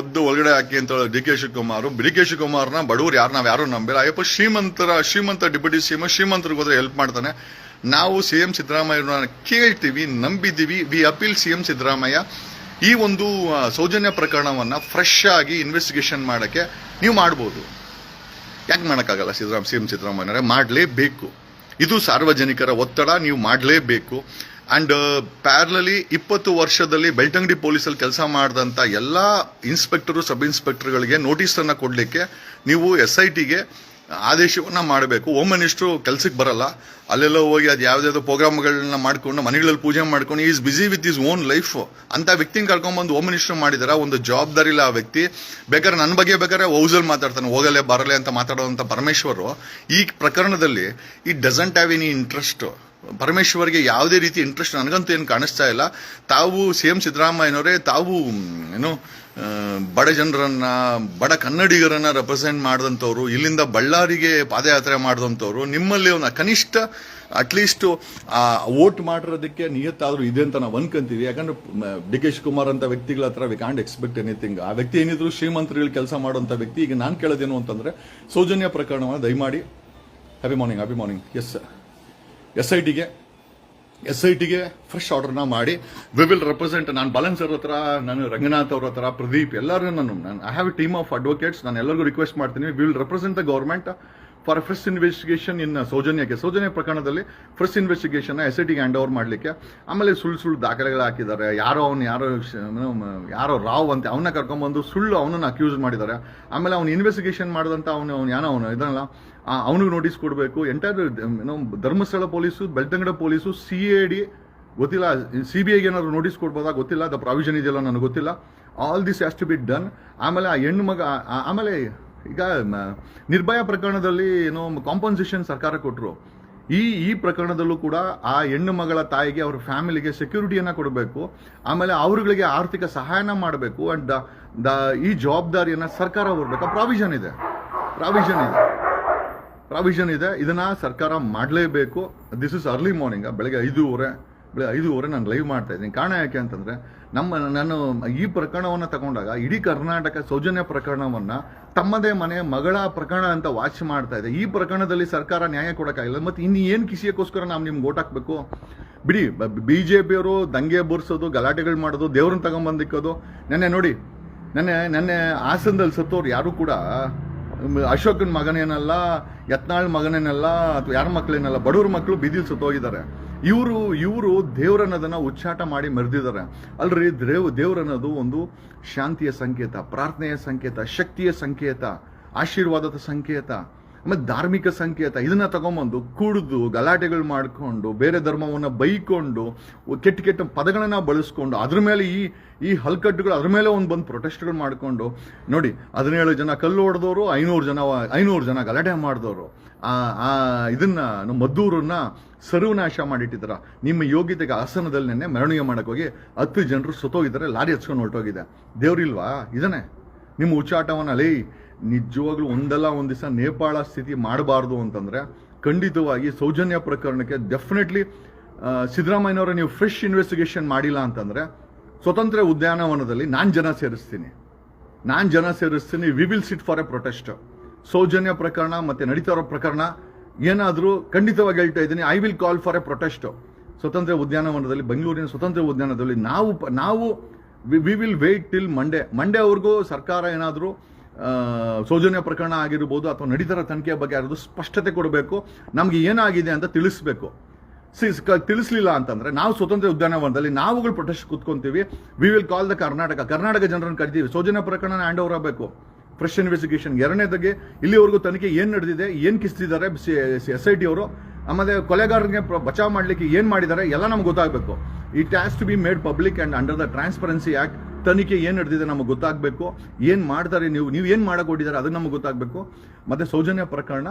ಒದ್ದು ಒಳಗಡೆ ಹಾಕಿ ಅಂತ D K Shivakumar. D K ಶಿವಕುಮಾರ್ನ ಬಡವರು ಯಾರು ನಾವು ಯಾರು ನಂಬಿಲ್ಲ. ಅಯ್ಯಪ್ಪ, ಶ್ರೀಮಂತರ, ಶ್ರೀಮಂತ ಡಿಪ್ಯೂಟಿ ಸಿಎಂ, ಶ್ರೀಮಂತರಿಗೆ ಹೋದ್ರೆ ಹೆಲ್ಪ್ ಮಾಡ್ತಾನೆ. ನಾವು ಸಿ ಎಂ ಸಿದ್ದರಾಮಯ್ಯನ ಕೇಳ್ತೀವಿ, ನಂಬಿದ್ದೀವಿ. We appeal C M Siddaramaiah, ಈ ಒಂದು ಸೌಜನ್ಯ ಪ್ರಕರಣವನ್ನು ಫ್ರೆಶ್ ಆಗಿ ಇನ್ವೆಸ್ಟಿಗೇಷನ್ ಮಾಡೋಕ್ಕೆ ನೀವು ಮಾಡ್ಬೋದು. ಯಾಕೆ ಮಾಡೋಕ್ಕಾಗಲ್ಲ ಸಿದ್ದರಾಮ್ ಸಿ ಎಂ ಸಿದ್ದರಾಮಯ್ಯನವರೇ ಮಾಡಲೇಬೇಕು. ಇದು ಸಾರ್ವಜನಿಕರ ಒತ್ತಡ, ನೀವು ಮಾಡಲೇಬೇಕು. ಆ್ಯಂಡ್ ಪ್ಯಾರ್ಲಲಿ ಇಪ್ಪತ್ತು ವರ್ಷದಲ್ಲಿ ಬೆಳ್ತಂಗಡಿ ಪೊಲೀಸಲ್ಲಿ ಕೆಲಸ ಮಾಡಿದಂಥ ಎಲ್ಲ ಇನ್ಸ್ಪೆಕ್ಟರು ಸಬ್ ಇನ್ಸ್ಪೆಕ್ಟರ್ಗಳಿಗೆ ನೋಟಿಸನ್ನು ಕೊಡಲಿಕ್ಕೆ ನೀವು ಎಸ್ ಐ ಟಿಗೆ ಆದೇಶವನ್ನ ಮಾಡಬೇಕು. ಓಮ್ ಮಿನಿಸ್ಟ್ರು ಕೆಲ್ಸಕ್ಕೆ ಬರಲ್ಲ. ಅಲ್ಲೆಲ್ಲ ಹೋಗಿ ಅದು ಯಾವುದಾದ್ರು ಪ್ರೋಗ್ರಾಮ್ಗಳನ್ನ ಮಾಡ್ಕೊಂಡು, ಮನೆಗಳಲ್ಲಿ ಪೂಜೆ ಮಾಡ್ಕೊಂಡು is busy with is own life ಅಂತ ವ್ಯಕ್ತಿನ ಕರ್ಕೊಂಬಂದು ಓಮ್ ಮಿನಿಸ್ಟರ್ ಮಾಡಿದಾರೆ? ಒಂದು ಜವಾಬ್ದಾರಿ ಇಲ್ಲ ಆ ವ್ಯಕ್ತಿ. ಬೇಕಾದ್ರೆ ನನ್ನ ಬಗ್ಗೆ ಬೇಕಾದ್ರೆ ಹೌಸಲ್ಲಿ ಮಾತಾಡ್ತಾನೆ. ಹೋಗಲೇ ಬರಲೇ ಅಂತ ಮಾತಾಡೋವಂಥ ಪರಮೇಶ್ವರು. ಈ ಪ್ರಕರಣದಲ್ಲಿ ಈ ಡಸಂಟ್ ಹ್ಯಾವ್ ಎನಿ ಇಂಟ್ರೆಸ್ಟು ಪರಮೇಶ್ವರ್ಗೆ ಯಾವುದೇ ರೀತಿ ಇಂಟ್ರೆಸ್ಟ್ ನನಗಂತೂ ಏನು ಕಾಣಿಸ್ತಾ ಇಲ್ಲ. ತಾವು ಸಿ ಎಂ ಸಿದ್ದರಾಮಯ್ಯನವರೇ, ತಾವು, ಏನು ಬಡ ಜನರನ್ನ, ಬಡ ಕನ್ನಡಿಗರನ್ನ ರೆಪ್ರೆಸೆಂಟ್ ಮಾಡಿದಂಥವ್ರು, ಇಲ್ಲಿಂದ ಬಳ್ಳಾರಿಗೆ ಪಾದಯಾತ್ರೆ ಮಾಡಿದಂಥವ್ರು, ನಿಮ್ಮಲ್ಲಿ ಒಂದು ಕನಿಷ್ಠ ಅಟ್ಲೀಸ್ಟ್ ಆ ವೋಟ್ ಮಾಡಿರೋದಕ್ಕೆ ನಿಯತ್ತಾದರೂ ಇದೆ ಅಂತ ನಾವು ಅನ್ಕೊಂತೀವಿ. ಯಾಕಂದ್ರೆ ಡಿ ಕೆ ಶಿವಕುಮಾರ್ ಅಂತ ವ್ಯಕ್ತಿಗಳ ಹತ್ರ ವಿ ಕ್ಯಾಂಡ್ ಎಕ್ಸ್ಪೆಕ್ಟ್ ಎನಿಥಿಂಗ್ ಆ ವ್ಯಕ್ತಿ ಏನಿದ್ರು ಶ್ರೀಮಂತರುಗಳು ಕೆಲಸ ಮಾಡುವಂಥ ವ್ಯಕ್ತಿ, ಈಗ ನಾನು ಕೇಳೋದೇನು ಅಂತಂದರೆ, ಸೌಜನ್ಯ ಪ್ರಕರಣವನ್ನು ದಯಮಾಡಿ happy morning happy morning S S I ಟಿಗೆ ಎಸ್ ಐ ಟಿಗೆ ಫ್ರೆಶ್ ಆರ್ಡರ್ನ ಮಾಡಿ ವಿ ವಿಲ್ ರೆಪ್ರೆಸೆಂಟ್ ನಾನು ಬ್ಯಾಲೆನ್ಸ್ ಅವ್ರ ಹತ್ರ, ನಾನು ರಂಗನಾಥ್ ಅವ್ರ ಹತ್ರ, ಪ್ರದೀಪ್ ಎಲ್ಲರೂ ನಾನು I have a team of advocates ನಾನು ಎಲ್ಲರಿಗೂ ರಿಕ್ವೆಸ್ಟ್ ಮಾಡ್ತೀನಿ we will represent the government for fresh investigation in ಸೌಜನ್ಯಕ್ಕೆ. Soujanya ಪ್ರಕರಣದಲ್ಲಿ ಫ್ರೆಶ್ ಐ ಟಿಗೆ ಹ್ಯಾಂಡ್ ಓವರ್ ಮಾಡಲಿಕ್ಕೆ. ಆಮೇಲೆ ಸುಳ್ಳು ಸುಳ್ಳು ದಾಖಲೆಗಳು ಹಾಕಿದ್ದಾರೆ. ಯಾರೋ ಅವ್ನು, ಯಾರೋ ಯಾರೋ ರಾವ್ ಅಂತ ಅವನ್ನ ಕರ್ಕೊಂಬಂದು ಸುಳ್ಳು ಅವನನ್ನು ಅಕ್ಯೂಸ್ ಮಾಡಿದ್ದಾರೆ. ಆಮೇಲೆ ಅವ್ನು ಇನ್ವೆಸ್ಟಿಗೇಷನ್ ಮಾಡಿದಂಥ ಅವನು, ಅವ್ನು ಏನೋ ಅವನು ಇದನ್ನಲ್ಲ ಅವನಿಗೆ ನೋಟಿಸ್ ಕೊಡಬೇಕು. Entire Dharmasthala police, Belthangady police C A D ಗೊತ್ತಿಲ್ಲ ಸಿ ಬಿ ಐಗೆ ಏನಾದ್ರು ನೋಟಿಸ್ ಕೊಡ್ಬೋದಾ ಗೊತ್ತಿಲ್ಲ. ದ ಪ್ರಾವಿಷನ್ ಇದೆಯಲ್ಲ ನನಗೆ ಗೊತ್ತಿಲ್ಲ. All this has to be done ಆಮೇಲೆ ಆ ಹೆಣ್ಣು ಮಗ ಆಮೇಲೆ ಈಗ ನಿರ್ಭಯ ಪ್ರಕರಣದಲ್ಲಿ ಏನೋ ಕಾಂಪನ್ಸೇಷನ್ ಸರ್ಕಾರ ಕೊಟ್ಟರು ಈ ಈ ಪ್ರಕರಣದಲ್ಲೂ ಕೂಡ ಆ ಹೆಣ್ಣು ಮಗಳ ತಾಯಿಗೆ ಅವ್ರ ಫ್ಯಾಮಿಲಿಗೆ ಸೆಕ್ಯೂರಿಟಿಯನ್ನು ಕೊಡಬೇಕು. ಆಮೇಲೆ ಅವರುಗಳಿಗೆ ಆರ್ಥಿಕ ಸಹಾಯನ ಮಾಡಬೇಕು ಅಂಡ್ ದ ಈ ಜವಾಬ್ದಾರಿಯನ್ನು ಸರ್ಕಾರ ಹೊರಬೇಕು ಪ್ರಾವಿಷನ್ ಇದೆ. ಪ್ರಾವಿಷನ್ ಇದೆ. ಪ್ರಾವಿಷನ್ ಇದೆ. ಇದನ್ನ ಸರ್ಕಾರ ಮಾಡಲೇಬೇಕು. ದಿಸ್ ಇಸ್ ಅರ್ಲಿ ಮಾರ್ನಿಂಗ್ ಬೆಳಗ್ಗೆ ಐದೂವರೆ ಬೆಳಗ್ಗೆ ಐದೂವರೆ ನಾನು ಲೈವ್ ಮಾಡ್ತಾ ಇದ್ದೀನಿ. ಕಾರಣ ಯಾಕೆ ಅಂತಂದ್ರೆ, ನಮ್ಮ, ನಾನು ಈ ಪ್ರಕರಣವನ್ನು ತಗೊಂಡಾಗ ಇಡೀ ಕರ್ನಾಟಕ ಸೌಜನ್ಯ ಪ್ರಕರಣವನ್ನ ತಮ್ಮದೇ ಮನೆ, ಮಗಳ ಪ್ರಕರಣ ಅಂತ ವಾಚ್ ಮಾಡ್ತಾ ಇದೆ. ಈ ಪ್ರಕರಣದಲ್ಲಿ ಸರ್ಕಾರ ನ್ಯಾಯ ಕೊಡಕ್ಕಾಗಿಲ್ಲ. ಮತ್ತೆ ಇನ್ನು ಏನು ಕಿಸಿಯಕ್ಕೋಸ್ಕರ ನಾವು ನಿಮ್ಗೆ ಓಟ್ ಹಾಕಬೇಕು? ಬಿಡಿ ಬಿಜೆಪಿಯವರು ದಂಗೆ ಬೋರ್ಸೋದು, ಗಲಾಟೆಗಳು ಮಾಡೋದು, ದೇವ್ರನ್ನ ತಗೊಂಬಂದಿಕ್ಕೋದು ನೆನ್ನೆ ನೋಡಿ, ನೆನ್ನೆ ನೆನ್ನೆ ಹಾಸನದಲ್ಲಿ ಸತ್ತೋರು ಯಾರು ಕೂಡ ಅಶೋಕನ ಮಗನೇನಲ್ಲ, ಯತ್ನಾಳ್ ಮಗನೇನಲ್ಲ, ಅಥವಾ ಯಾರ ಮಕ್ಕಳೇನಲ್ಲ ಬಡವ್ರ ಮಕ್ಕಳು ಬೀದಿಲಿ ಸುತ್ತೋಗಿದ್ದಾರೆ. ಇವರು ಇವರು ದೇವ್ರನ್ನೋದನ್ನ ಉಚ್ಚಾಟ ಮಾಡಿ ಮರೆದಿದ್ದಾರೆ. ಅಲ್ರಿ, ದೇವ್, ದೇವ್ರನ್ನೋದು ಒಂದು ಶಾಂತಿಯ ಸಂಕೇತ, ಪ್ರಾರ್ಥನೆಯ ಸಂಕೇತ, ಶಕ್ತಿಯ ಸಂಕೇತ, ಆಶೀರ್ವಾದದ ಸಂಕೇತ. ಆಮೇಲೆ ಧಾರ್ಮಿಕ ಸಂಕೇತ, ಇದನ್ನ ತಗೊಂಬಂದು ಕುಡಿದು, ಗಲಾಟೆಗಳು ಮಾಡಿಕೊಂಡು, ಬೇರೆ ಧರ್ಮವನ್ನ ಬೈಕೊಂಡು, ಕೆಟ್ಟ ಕೆಟ್ಟ ಪದಗಳನ್ನ ಬಳಸ್ಕೊಂಡು, ಅದ್ರ ಮೇಲೆ ಈ ಈ ಹಲ್ಕಟ್ಟುಗಳು ಅದ್ರ ಮೇಲೆ ಒಂದು ಬಂದು ಪ್ರೊಟೆಸ್ಟ್ಗಳು ಮಾಡಿಕೊಂಡು, ನೋಡಿ ಹದಿನೇಳು ಜನ ಕಲ್ಲು ಹೊಡೆದವರು ಐನೂರು ಜನ ಐನೂರು ಜನ ಗಲಾಟೆ ಮಾಡಿದವರು ಆ ಇದನ್ನ ನಮ್ಮ ಮದ್ದೂರನ್ನ ಸರ್ವನಾಶ ಮಾಡಿಟ್ಟಿದ್ದಾರೆ ನಿಮ್ಮ ಯೋಗ್ಯತೆಗೆ ಆಸನದಲ್ಲಿ ನೆನ್ನೆ ಮೆರವಣಿಗೆ ಮಾಡಕ್ ಹೋಗಿ ಹತ್ತು ಜನರು ಸುತ್ತೋಗಿದ್ದಾರೆ, ಲಾರಿ ಹಚ್ಕೊಂಡು ಹೊರಟೋಗಿದೆ. ದೇವ್ರಿಲ್ವಾ ಇದನ್ನೇ ನಿಮ್ಮ ಉಚ್ಚಾಟವನ್ನ ಲೇ ನಿಜವಾಗ್ಲೂ ಒಂದಲ್ಲ, ಒಂದು ದಿವಸ ನೇಪಾಳ ಸ್ಥಿತಿ ಮಾಡಬಾರ್ದು ಅಂತಂದ್ರೆ ಖಂಡಿತವಾಗಿ ಸೌಜನ್ಯ ಪ್ರಕರಣಕ್ಕೆ ಡೆಫಿನೆಟ್ಲಿ ಸಿದ್ದರಾಮಯ್ಯನವರ ನೀವು ಫ್ರೆಶ್ ಇನ್ವೆಸ್ಟಿಗೇಷನ್ ಮಾಡಿಲ್ಲ ಅಂತಂದ್ರೆ ಸ್ವತಂತ್ರ ಉದ್ಯಾನವನದಲ್ಲಿ ನಾನು ಜನ ಸೇರಿಸ್ತೀನಿ. ನಾನು ಜನ ಸೇರಿಸ್ತೀನಿ we will sit for a protest Sowjanya ಪ್ರಕರಣ ಮತ್ತೆ ನಡೀತಾ ಇರೋ ಪ್ರಕರಣ ಏನಾದರೂ ಖಂಡಿತವಾಗಿ ಹೇಳ್ತಾ ಇದ್ದೀನಿ I will call for a protest ಸ್ವತಂತ್ರ ಉದ್ಯಾನವನದಲ್ಲಿ, ಬೆಂಗಳೂರಿನ ಸ್ವತಂತ್ರ ಉದ್ಯಾನದಲ್ಲಿ ನಾವು ನಾವು we will wait till Monday ಮಂಡೇವರೆಗೂ ಸರ್ಕಾರ ಏನಾದರೂ ಸೌಜನ್ಯ ಪ್ರಕರಣ ಆಗಿರ್ಬೋದು ಅಥವಾ ನಡೀತಾರ ತನಿಖೆಯ ಬಗ್ಗೆ ಯಾರಾದ್ರು ಸ್ಪಷ್ಟತೆ ಕೊಡಬೇಕು, ನಮಗೆ ಏನಾಗಿದೆ ಅಂತ ತಿಳಿಸ್ಬೇಕು. ಸಿ- ತಿಳಿಸ್ಲಿಲ್ಲ ಅಂತಂದ್ರೆ ನಾವು ಸ್ವತಂತ್ರ ಉದ್ಯಾನವನದಲ್ಲಿ ನಾವುಗಳು protest ಕೂತ್ಕೊಂತೀವಿ. We will call the Karnataka Karnataka ಜನರನ್ನು ಕರಿತೀವಿ ಸೌಜನ್ಯ ಪ್ರಕರಣ ಹ್ಯಾಂಡ್ ಓವರ್ ಆಗಬೇಕು. ಫ್ರೆಶ್ ಇನ್ವೆಸ್ಟಿಗೇಷನ್ ಎರಡನೇದಾಗಿ, ಇಲ್ಲಿವರೆಗೂ ತನಿಖೆ ಏನು ನಡೆದಿದೆ, ಏನು ಕಿಸ್ತಿದ್ದಾರೆ ಎಸ್ ಐ ಟಿ ಅವರು. ಆಮೇಲೆ ಕೊಲೆಗಾರರಿಗೆ ಬಚಾವ್ ಮಾಡಲಿಕ್ಕೆ ಏನು ಮಾಡಿದ್ದಾರೆ, ಎಲ್ಲ ನಮ್ಗೆ ಗೊತ್ತಾಗಬೇಕು. It has to be made public and under the transparency act ತನಿಖೆ ಏನು ನಡೆದಿದೆ ನಮಗೆ ಗೊತ್ತಾಗಬೇಕು. ಏನು ಮಾಡ್ತಾರೆ ನೀವು ನೀವು ಏನು ಮಾಡಕ್ ಹೊಟ್ಟಿದ್ದಾರೆ ಅದು ನಮಗೆ ಗೊತ್ತಾಗಬೇಕು. ಮತ್ತೆ ಸೌಜನ್ಯ ಪ್ರಕರಣ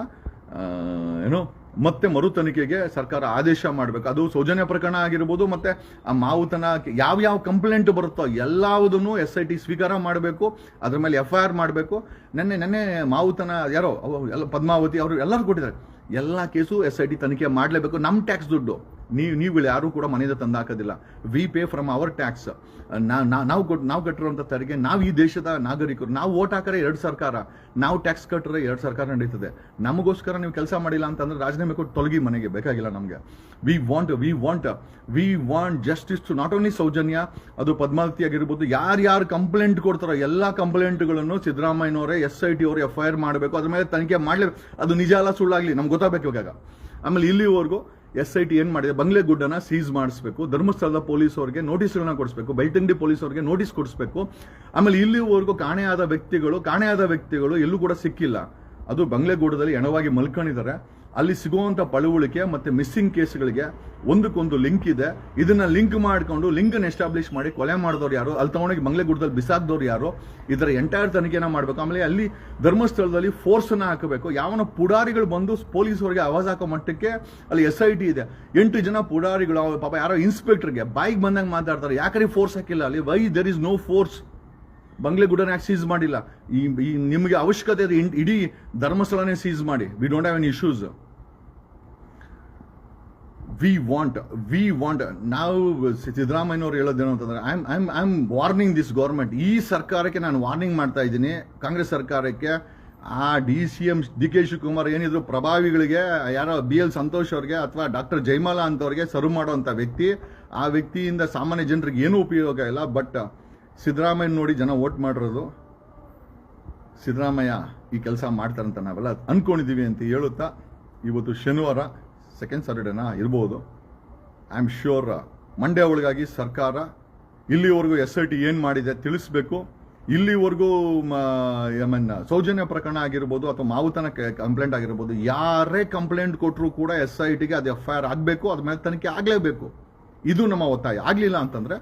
ಏನು, ಮತ್ತೆ ಮರು ತನಿಖೆಗೆ ಸರ್ಕಾರ ಆದೇಶ ಮಾಡಬೇಕು. ಅದು ಸೌಜನ್ಯ ಪ್ರಕರಣ ಆಗಿರ್ಬೋದು, ಮತ್ತೆ ಆ ಮಾವುತನ ಯಾವ ಯಾವ ಕಂಪ್ಲೇಂಟ್ ಬರುತ್ತೋ ಎಲ್ಲವುದನ್ನು ಎಸ್ ಐ ಟಿ ಸ್ವೀಕಾರ ಮಾಡಬೇಕು. ಅದ್ರ ಮೇಲೆ ಎಫ್ ಐ ಆರ್ ಮಾಡಬೇಕು. ನೆನ್ನೆ ನೆನ್ನೆ ಮಾವುತನ ಯಾರೋ ಎಲ್ಲ ಪದ್ಮಾವತಿ ಅವರು ಎಲ್ಲರೂ ಕೊಟ್ಟಿದ್ದಾರೆ. ಎಲ್ಲ ಕೇಸು ಎಸ್ ಐ ಟಿ ತನಿಖೆ ಮಾಡಲೇಬೇಕು. ನಮ್ಮ ಟ್ಯಾಕ್ಸ್ ದುಡ್ಡು. ನೀವು ನೀವು ಯಾರೂ ಕೂಡ ಮನೆಯಿಂದ ತಂದು ಹಾಕೋದಿಲ್ಲ we pay from our tax ನಾವು ಕೊಟ್ಟು ನಾವು ಕಟ್ಟಿರುವಂಥ ತೆರಿಗೆ, ನಾವು ಈ ದೇಶದ ನಾಗರಿಕರು. ನಾವು ಓಟ್ ಹಾಕರೆ ಎರಡು ಸರ್ಕಾರ, ನಾವು ಟ್ಯಾಕ್ಸ್ ಕಟ್ಟರೆ ಎರಡು ಸರ್ಕಾರ ನಡೀತದೆ. ನಮಗೋಸ್ಕರ ನೀವು ಕೆಲಸ ಮಾಡಿಲ್ಲ ಅಂತಂದ್ರೆ ರಾಜೀನಾಮೆ ಕೊಟ್ಟು ತೊಲಗಿ ಮನೆಗೆ, ಬೇಕಾಗಿಲ್ಲ ನಮಗೆ. We want we want we want justice to not only Sowjanya, ಅದು ಪದ್ಮಾವತಿ ಆಗಿರ್ಬೋದು ಯಾರ್ಯಾರು ಕಂಪ್ಲೇಂಟ್ ಕೊಡ್ತಾರೋ ಎಲ್ಲ ಕಂಪ್ಲೇಂಟ್ಗಳನ್ನು ಸಿದ್ದರಾಮಯ್ಯನವರೇ ಎಸ್ ಐ ಟಿ ಅವರು ಎಫ್ ಐ ಆರ್ ಮಾಡಬೇಕು. ಅದ್ರ ಮೇಲೆ ತನಿಖೆ ಮಾಡಲೇಬೇಕು ಅದು ನಿಜ ಅಲ್ಲ ಸುಳ್ಳಾಗಲಿ, ನಮ್ಗೆ ಗೊತ್ತಾಗಬೇಕು ಇವಾಗ. ಆಮೇಲೆ ಇಲ್ಲಿವರೆಗೂ ಎಸ್ ಐ ಟಿ ಏನ್ ಮಾಡಿದೆ? ಬಂಗ್ಲೆಗುಡ್ಡನ್ನ ಸೀಸ್ ಮಾಡಿಸ್ಬೇಕು. ಧರ್ಮಸ್ಥಳದ ಪೊಲೀಸ್ ಅವರಿಗೆ ನೋಟಿಸ್ಗಳನ್ನ ಕೊಡಿಸ್ಬೇಕು. ಬೆಳ್ತಂಗಡಿ ಪೊಲೀಸ್ ಅವರಿಗೆ ನೋಟಿಸ್ ಕೊಡಿಸ್ಬೇಕು. ಆಮೇಲೆ ಇಲ್ಲಿವರೆಗೂ ಕಾಣೆಯಾದ ವ್ಯಕ್ತಿಗಳು ಕಾಣೆಯಾದ ವ್ಯಕ್ತಿಗಳು ಎಲ್ಲೂ ಕೂಡ ಸಿಕ್ಕಿಲ್ಲ. ಅದು ಬಂಗ್ಲೆಗೂಡದಲ್ಲಿ ಎಣವಾಗಿ ಮಲ್ಕೊಂಡಿದ್ದಾರೆ. ಅಲ್ಲಿ ಸಿಗುವಂತ ಪಳುವಳಿಕೆ ಮತ್ತೆ ಮಿಸ್ಸಿಂಗ್ ಕೇಸ್ಗಳಿಗೆ ಒಂದಕ್ಕೊಂದು ಲಿಂಕ್ ಇದೆ. ಇದನ್ನ ಲಿಂಕ್ ಮಾಡಿಕೊಂಡು ಲಿಂಕ್ ಎಸ್ಟಾಬ್ಲಿಷ್ ಮಾಡಿ ಕೊಲೆ ಮಾಡಿದವ್ರು ಯಾರು, ಅಲ್ಲಿ ತಗೊಂಡೋಗಿ ಮಂಗ್ಲೆಗುಡ್ದಲ್ಲಿ ಬಿಸಾಕ್ದವ್ರು ಯಾರು ಇದರ ಎಂಟೈರ್ ತನಿಖೆನ ಮಾಡಬೇಕು. ಆಮೇಲೆ ಅಲ್ಲಿ ಧರ್ಮಸ್ಥಳದಲ್ಲಿ ಫೋರ್ಸ್ ಅನ್ನ ಹಾಕಬೇಕು. ಯಾವನ ಪುಡಾರಿಗಳು ಬಂದು ಪೊಲೀಸರಿಗೆ ಆವಾಜ್ ಹಾಕೋ ಮಟ್ಟಕ್ಕೆ ಅಲ್ಲಿ ಎಸ್ ಐ ಟಿ ಇದೆ. ಎಂಟು ಜನ ಪುಡಾರಿಗಳು ಪಾಪ ಯಾರೋ ಇನ್ಸ್ಪೆಕ್ಟರ್ಗೆ ಬೈಕ್ ಬಂದಂಗೆ ಮಾತಾಡ್ತಾರೆ. ಯಾಕಂದ್ರೆ ಫೋರ್ಸ್ ಹಾಕಿಲ್ಲ ಅಲ್ಲಿ? Why there is no force ಬಂಗ್ಲೆಗುಡನ ಯಾಕೆ ಸೀಸ್ ಮಾಡಿಲ್ಲ? ಈ ನಿಮಗೆ ಅವಶ್ಯಕತೆ ಇಡೀ ಧರ್ಮಸ್ಥಳನೇ ಸೀಸ್ ಮಾಡಿ. We don't have any issues we want we want ನಾವು ಸಿದ್ದರಾಮಯ್ಯನವ್ರು ಹೇಳೋದೇನು ಅಂತಂದ್ರೆ I I'm I am warning this government ಈ ಸರ್ಕಾರಕ್ಕೆ ನಾನು ವಾರ್ನಿಂಗ್ ಮಾಡ್ತಾ ಇದ್ದೀನಿ. ಕಾಂಗ್ರೆಸ್ ಸರ್ಕಾರಕ್ಕೆ, ಆ D C M D K Shivakumar ಏನಿದ್ರು ಪ್ರಭಾವಿಗಳಿಗೆ, ಯಾರೋ ಬಿ ಎಲ್ ಸಂತೋಷ್ ಅವ್ರಿಗೆ ಅಥವಾ ಡಾಕ್ಟರ್ ಜಯಮಾಲಾ ಅಂತವ್ರಿಗೆ ಸರ್ವ್ ಮಾಡುವಂಥ ವ್ಯಕ್ತಿ, ಆ ವ್ಯಕ್ತಿಯಿಂದ ಸಾಮಾನ್ಯ ಜನರಿಗೆ ಏನೂ ಉಪಯೋಗ ಇಲ್ಲ. ಬಟ್ ಸಿದ್ದರಾಮಯ್ಯ ನೋಡಿ ಜನ ವೋಟ್ ಮಾಡಿರೋದು. ಸಿದ್ದರಾಮಯ್ಯ ಈ ಕೆಲಸ ಮಾಡ್ತಾರಂತ ನಾವೆಲ್ಲ ಅಂದ್ಕೊಂಡಿದ್ದೀವಿ ಅಂತ ಹೇಳುತ್ತಾ, ಇವತ್ತು ಶನಿವಾರ ಸೆಕೆಂಡ್ ಸ್ಯಾಟರ್ಡೇನಾ ಇರ್ಬೋದು. ಐ ಆಮ್ ಶ್ಯೂರ್ ಮಂಡ್ಯ ಒಳಗಾಗಿ ಸರ್ಕಾರ ಇಲ್ಲಿವರೆಗೂ ಎಸ್ ಐ ಟಿ ಏನು ಮಾಡಿದೆ ತಿಳಿಸ್ಬೇಕು. ಇಲ್ಲಿವರೆಗೂ ಮೀನ್ ಸೌಜನ್ಯ ಪ್ರಕರಣ ಆಗಿರ್ಬೋದು ಅಥವಾ ಮಾವುತನ ಕಂಪ್ಲೇಂಟ್ ಆಗಿರ್ಬೋದು, ಯಾರೇ ಕಂಪ್ಲೇಂಟ್ ಕೊಟ್ಟರು ಕೂಡ ಎಸ್ ಐ ಟಿಗೆ ಅದು ಎಫ್ ಐ ಆಗಬೇಕು, ಅದ್ರ ಮೇಲೆ ತನಿಖೆ ಆಗಲೇಬೇಕು. ಇದು ನಮ್ಮ ಒತ್ತಾಯ. ಆಗಲಿಲ್ಲ ಅಂತಂದರೆ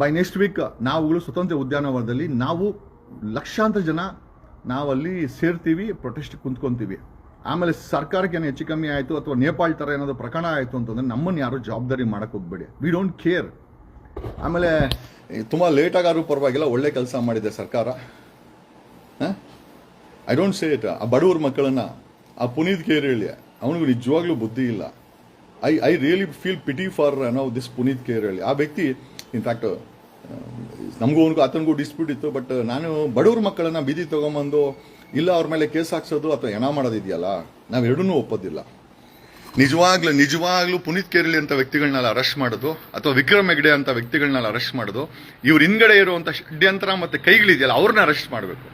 ಬೈ ನೆಕ್ಸ್ಟ್ ವೀಕ್ ನಾವುಗಳು ಸ್ವತಂತ್ರ ಉದ್ಯಾನವನದಲ್ಲಿ ನಾವು ಲಕ್ಷಾಂತರ ಜನ ನಾವಲ್ಲಿ ಸೇರ್ತೀವಿ ಪ್ರೊಟೆಸ್ಟ್ ಕುಂತ್ಕೊಂತೀವಿ. ಆಮೇಲೆ ಸರ್ಕಾರಕ್ಕೆ ಹೆಚ್ಚು ಕಮ್ಮಿ ಆಯಿತು ಅಥವಾ ನೇಪಾಳ ಥರ ಏನಾದರೂ ಪ್ರಕರಣ ಆಯಿತು ಅಂತಂದರೆ ನಮ್ಮನ್ನು ಯಾರು ಜವಾಬ್ದಾರಿ ಮಾಡಕ್ಕೆ ಹೋಗ್ಬೇಡಿ. ವಿ ಡೋಂಟ್ ಕೇರ್ ಆಮೇಲೆ ತುಂಬ ಲೇಟಾಗಾದ್ರೂ ಪರವಾಗಿಲ್ಲ, ಒಳ್ಳೆ ಕೆಲಸ ಮಾಡಿದೆ ಸರ್ಕಾರ. ಐ ಡೋಂಟ್ ಸೇ ಇಟ್ ಆ ಬಡವ್ರ ಮಕ್ಕಳನ್ನು, ಆ ಪುನೀತ್ ಕೇರಳಿ ಅವನಿಗೂ ನಿಜವಾಗ್ಲೂ ಬುದ್ಧಿ ಇಲ್ಲ. I I really feel pity for no this Puneeth Kerehalli ಆ ವ್ಯಕ್ತಿ ಇನ್ಫ್ಯಾಕ್ಟ್ ನಮಗೂ ಅವನಿಗೂ, ಆತನಿಗೂ ಡಿಸ್ಪ್ಯೂಟ್ ಇತ್ತು ಬಟ್ ನಾನು ಬಡವ್ರ ಮಕ್ಕಳನ್ನು ಬೀದಿ ತಗೊಂಬಂದು ಇಲ್ಲ, ಅವ್ರ ಮೇಲೆ ಕೇಸ್ ಹಾಕ್ಸೋದು ಅಥವಾ ಹೆಣ ಮಾಡೋದಿದೆಯಲ್ಲ ನಾವೆರಡನ್ನೂ ಒಪ್ಪೋದಿಲ್ಲ. ನಿಜವಾಗ್ಲೂ ನಿಜವಾಗ್ಲೂ ಪುನೀತ್ ಕೇರಳಿ ಅಂತ ವ್ಯಕ್ತಿಗಳನ್ನೆಲ್ಲ ಅರೆಸ್ಟ್ ಮಾಡೋದು, ಅಥವಾ ವಿಕ್ರಮ್ ಹೆಗ್ಡೆ ಅಂತ ವ್ಯಕ್ತಿಗಳನ್ನೆಲ್ಲ ಅರೆಸ್ಟ್ ಮಾಡೋದು, ಇವ್ರ ಹಿಂದ್ಗಡೆ ಇರುವಂಥ ಷಡ್ಯಂತ್ರ ಮತ್ತು ಕೈಗಳಿದೆಯಲ್ಲ ಅವ್ರನ್ನ ಅರೆಸ್ಟ್ ಮಾಡಬೇಕು.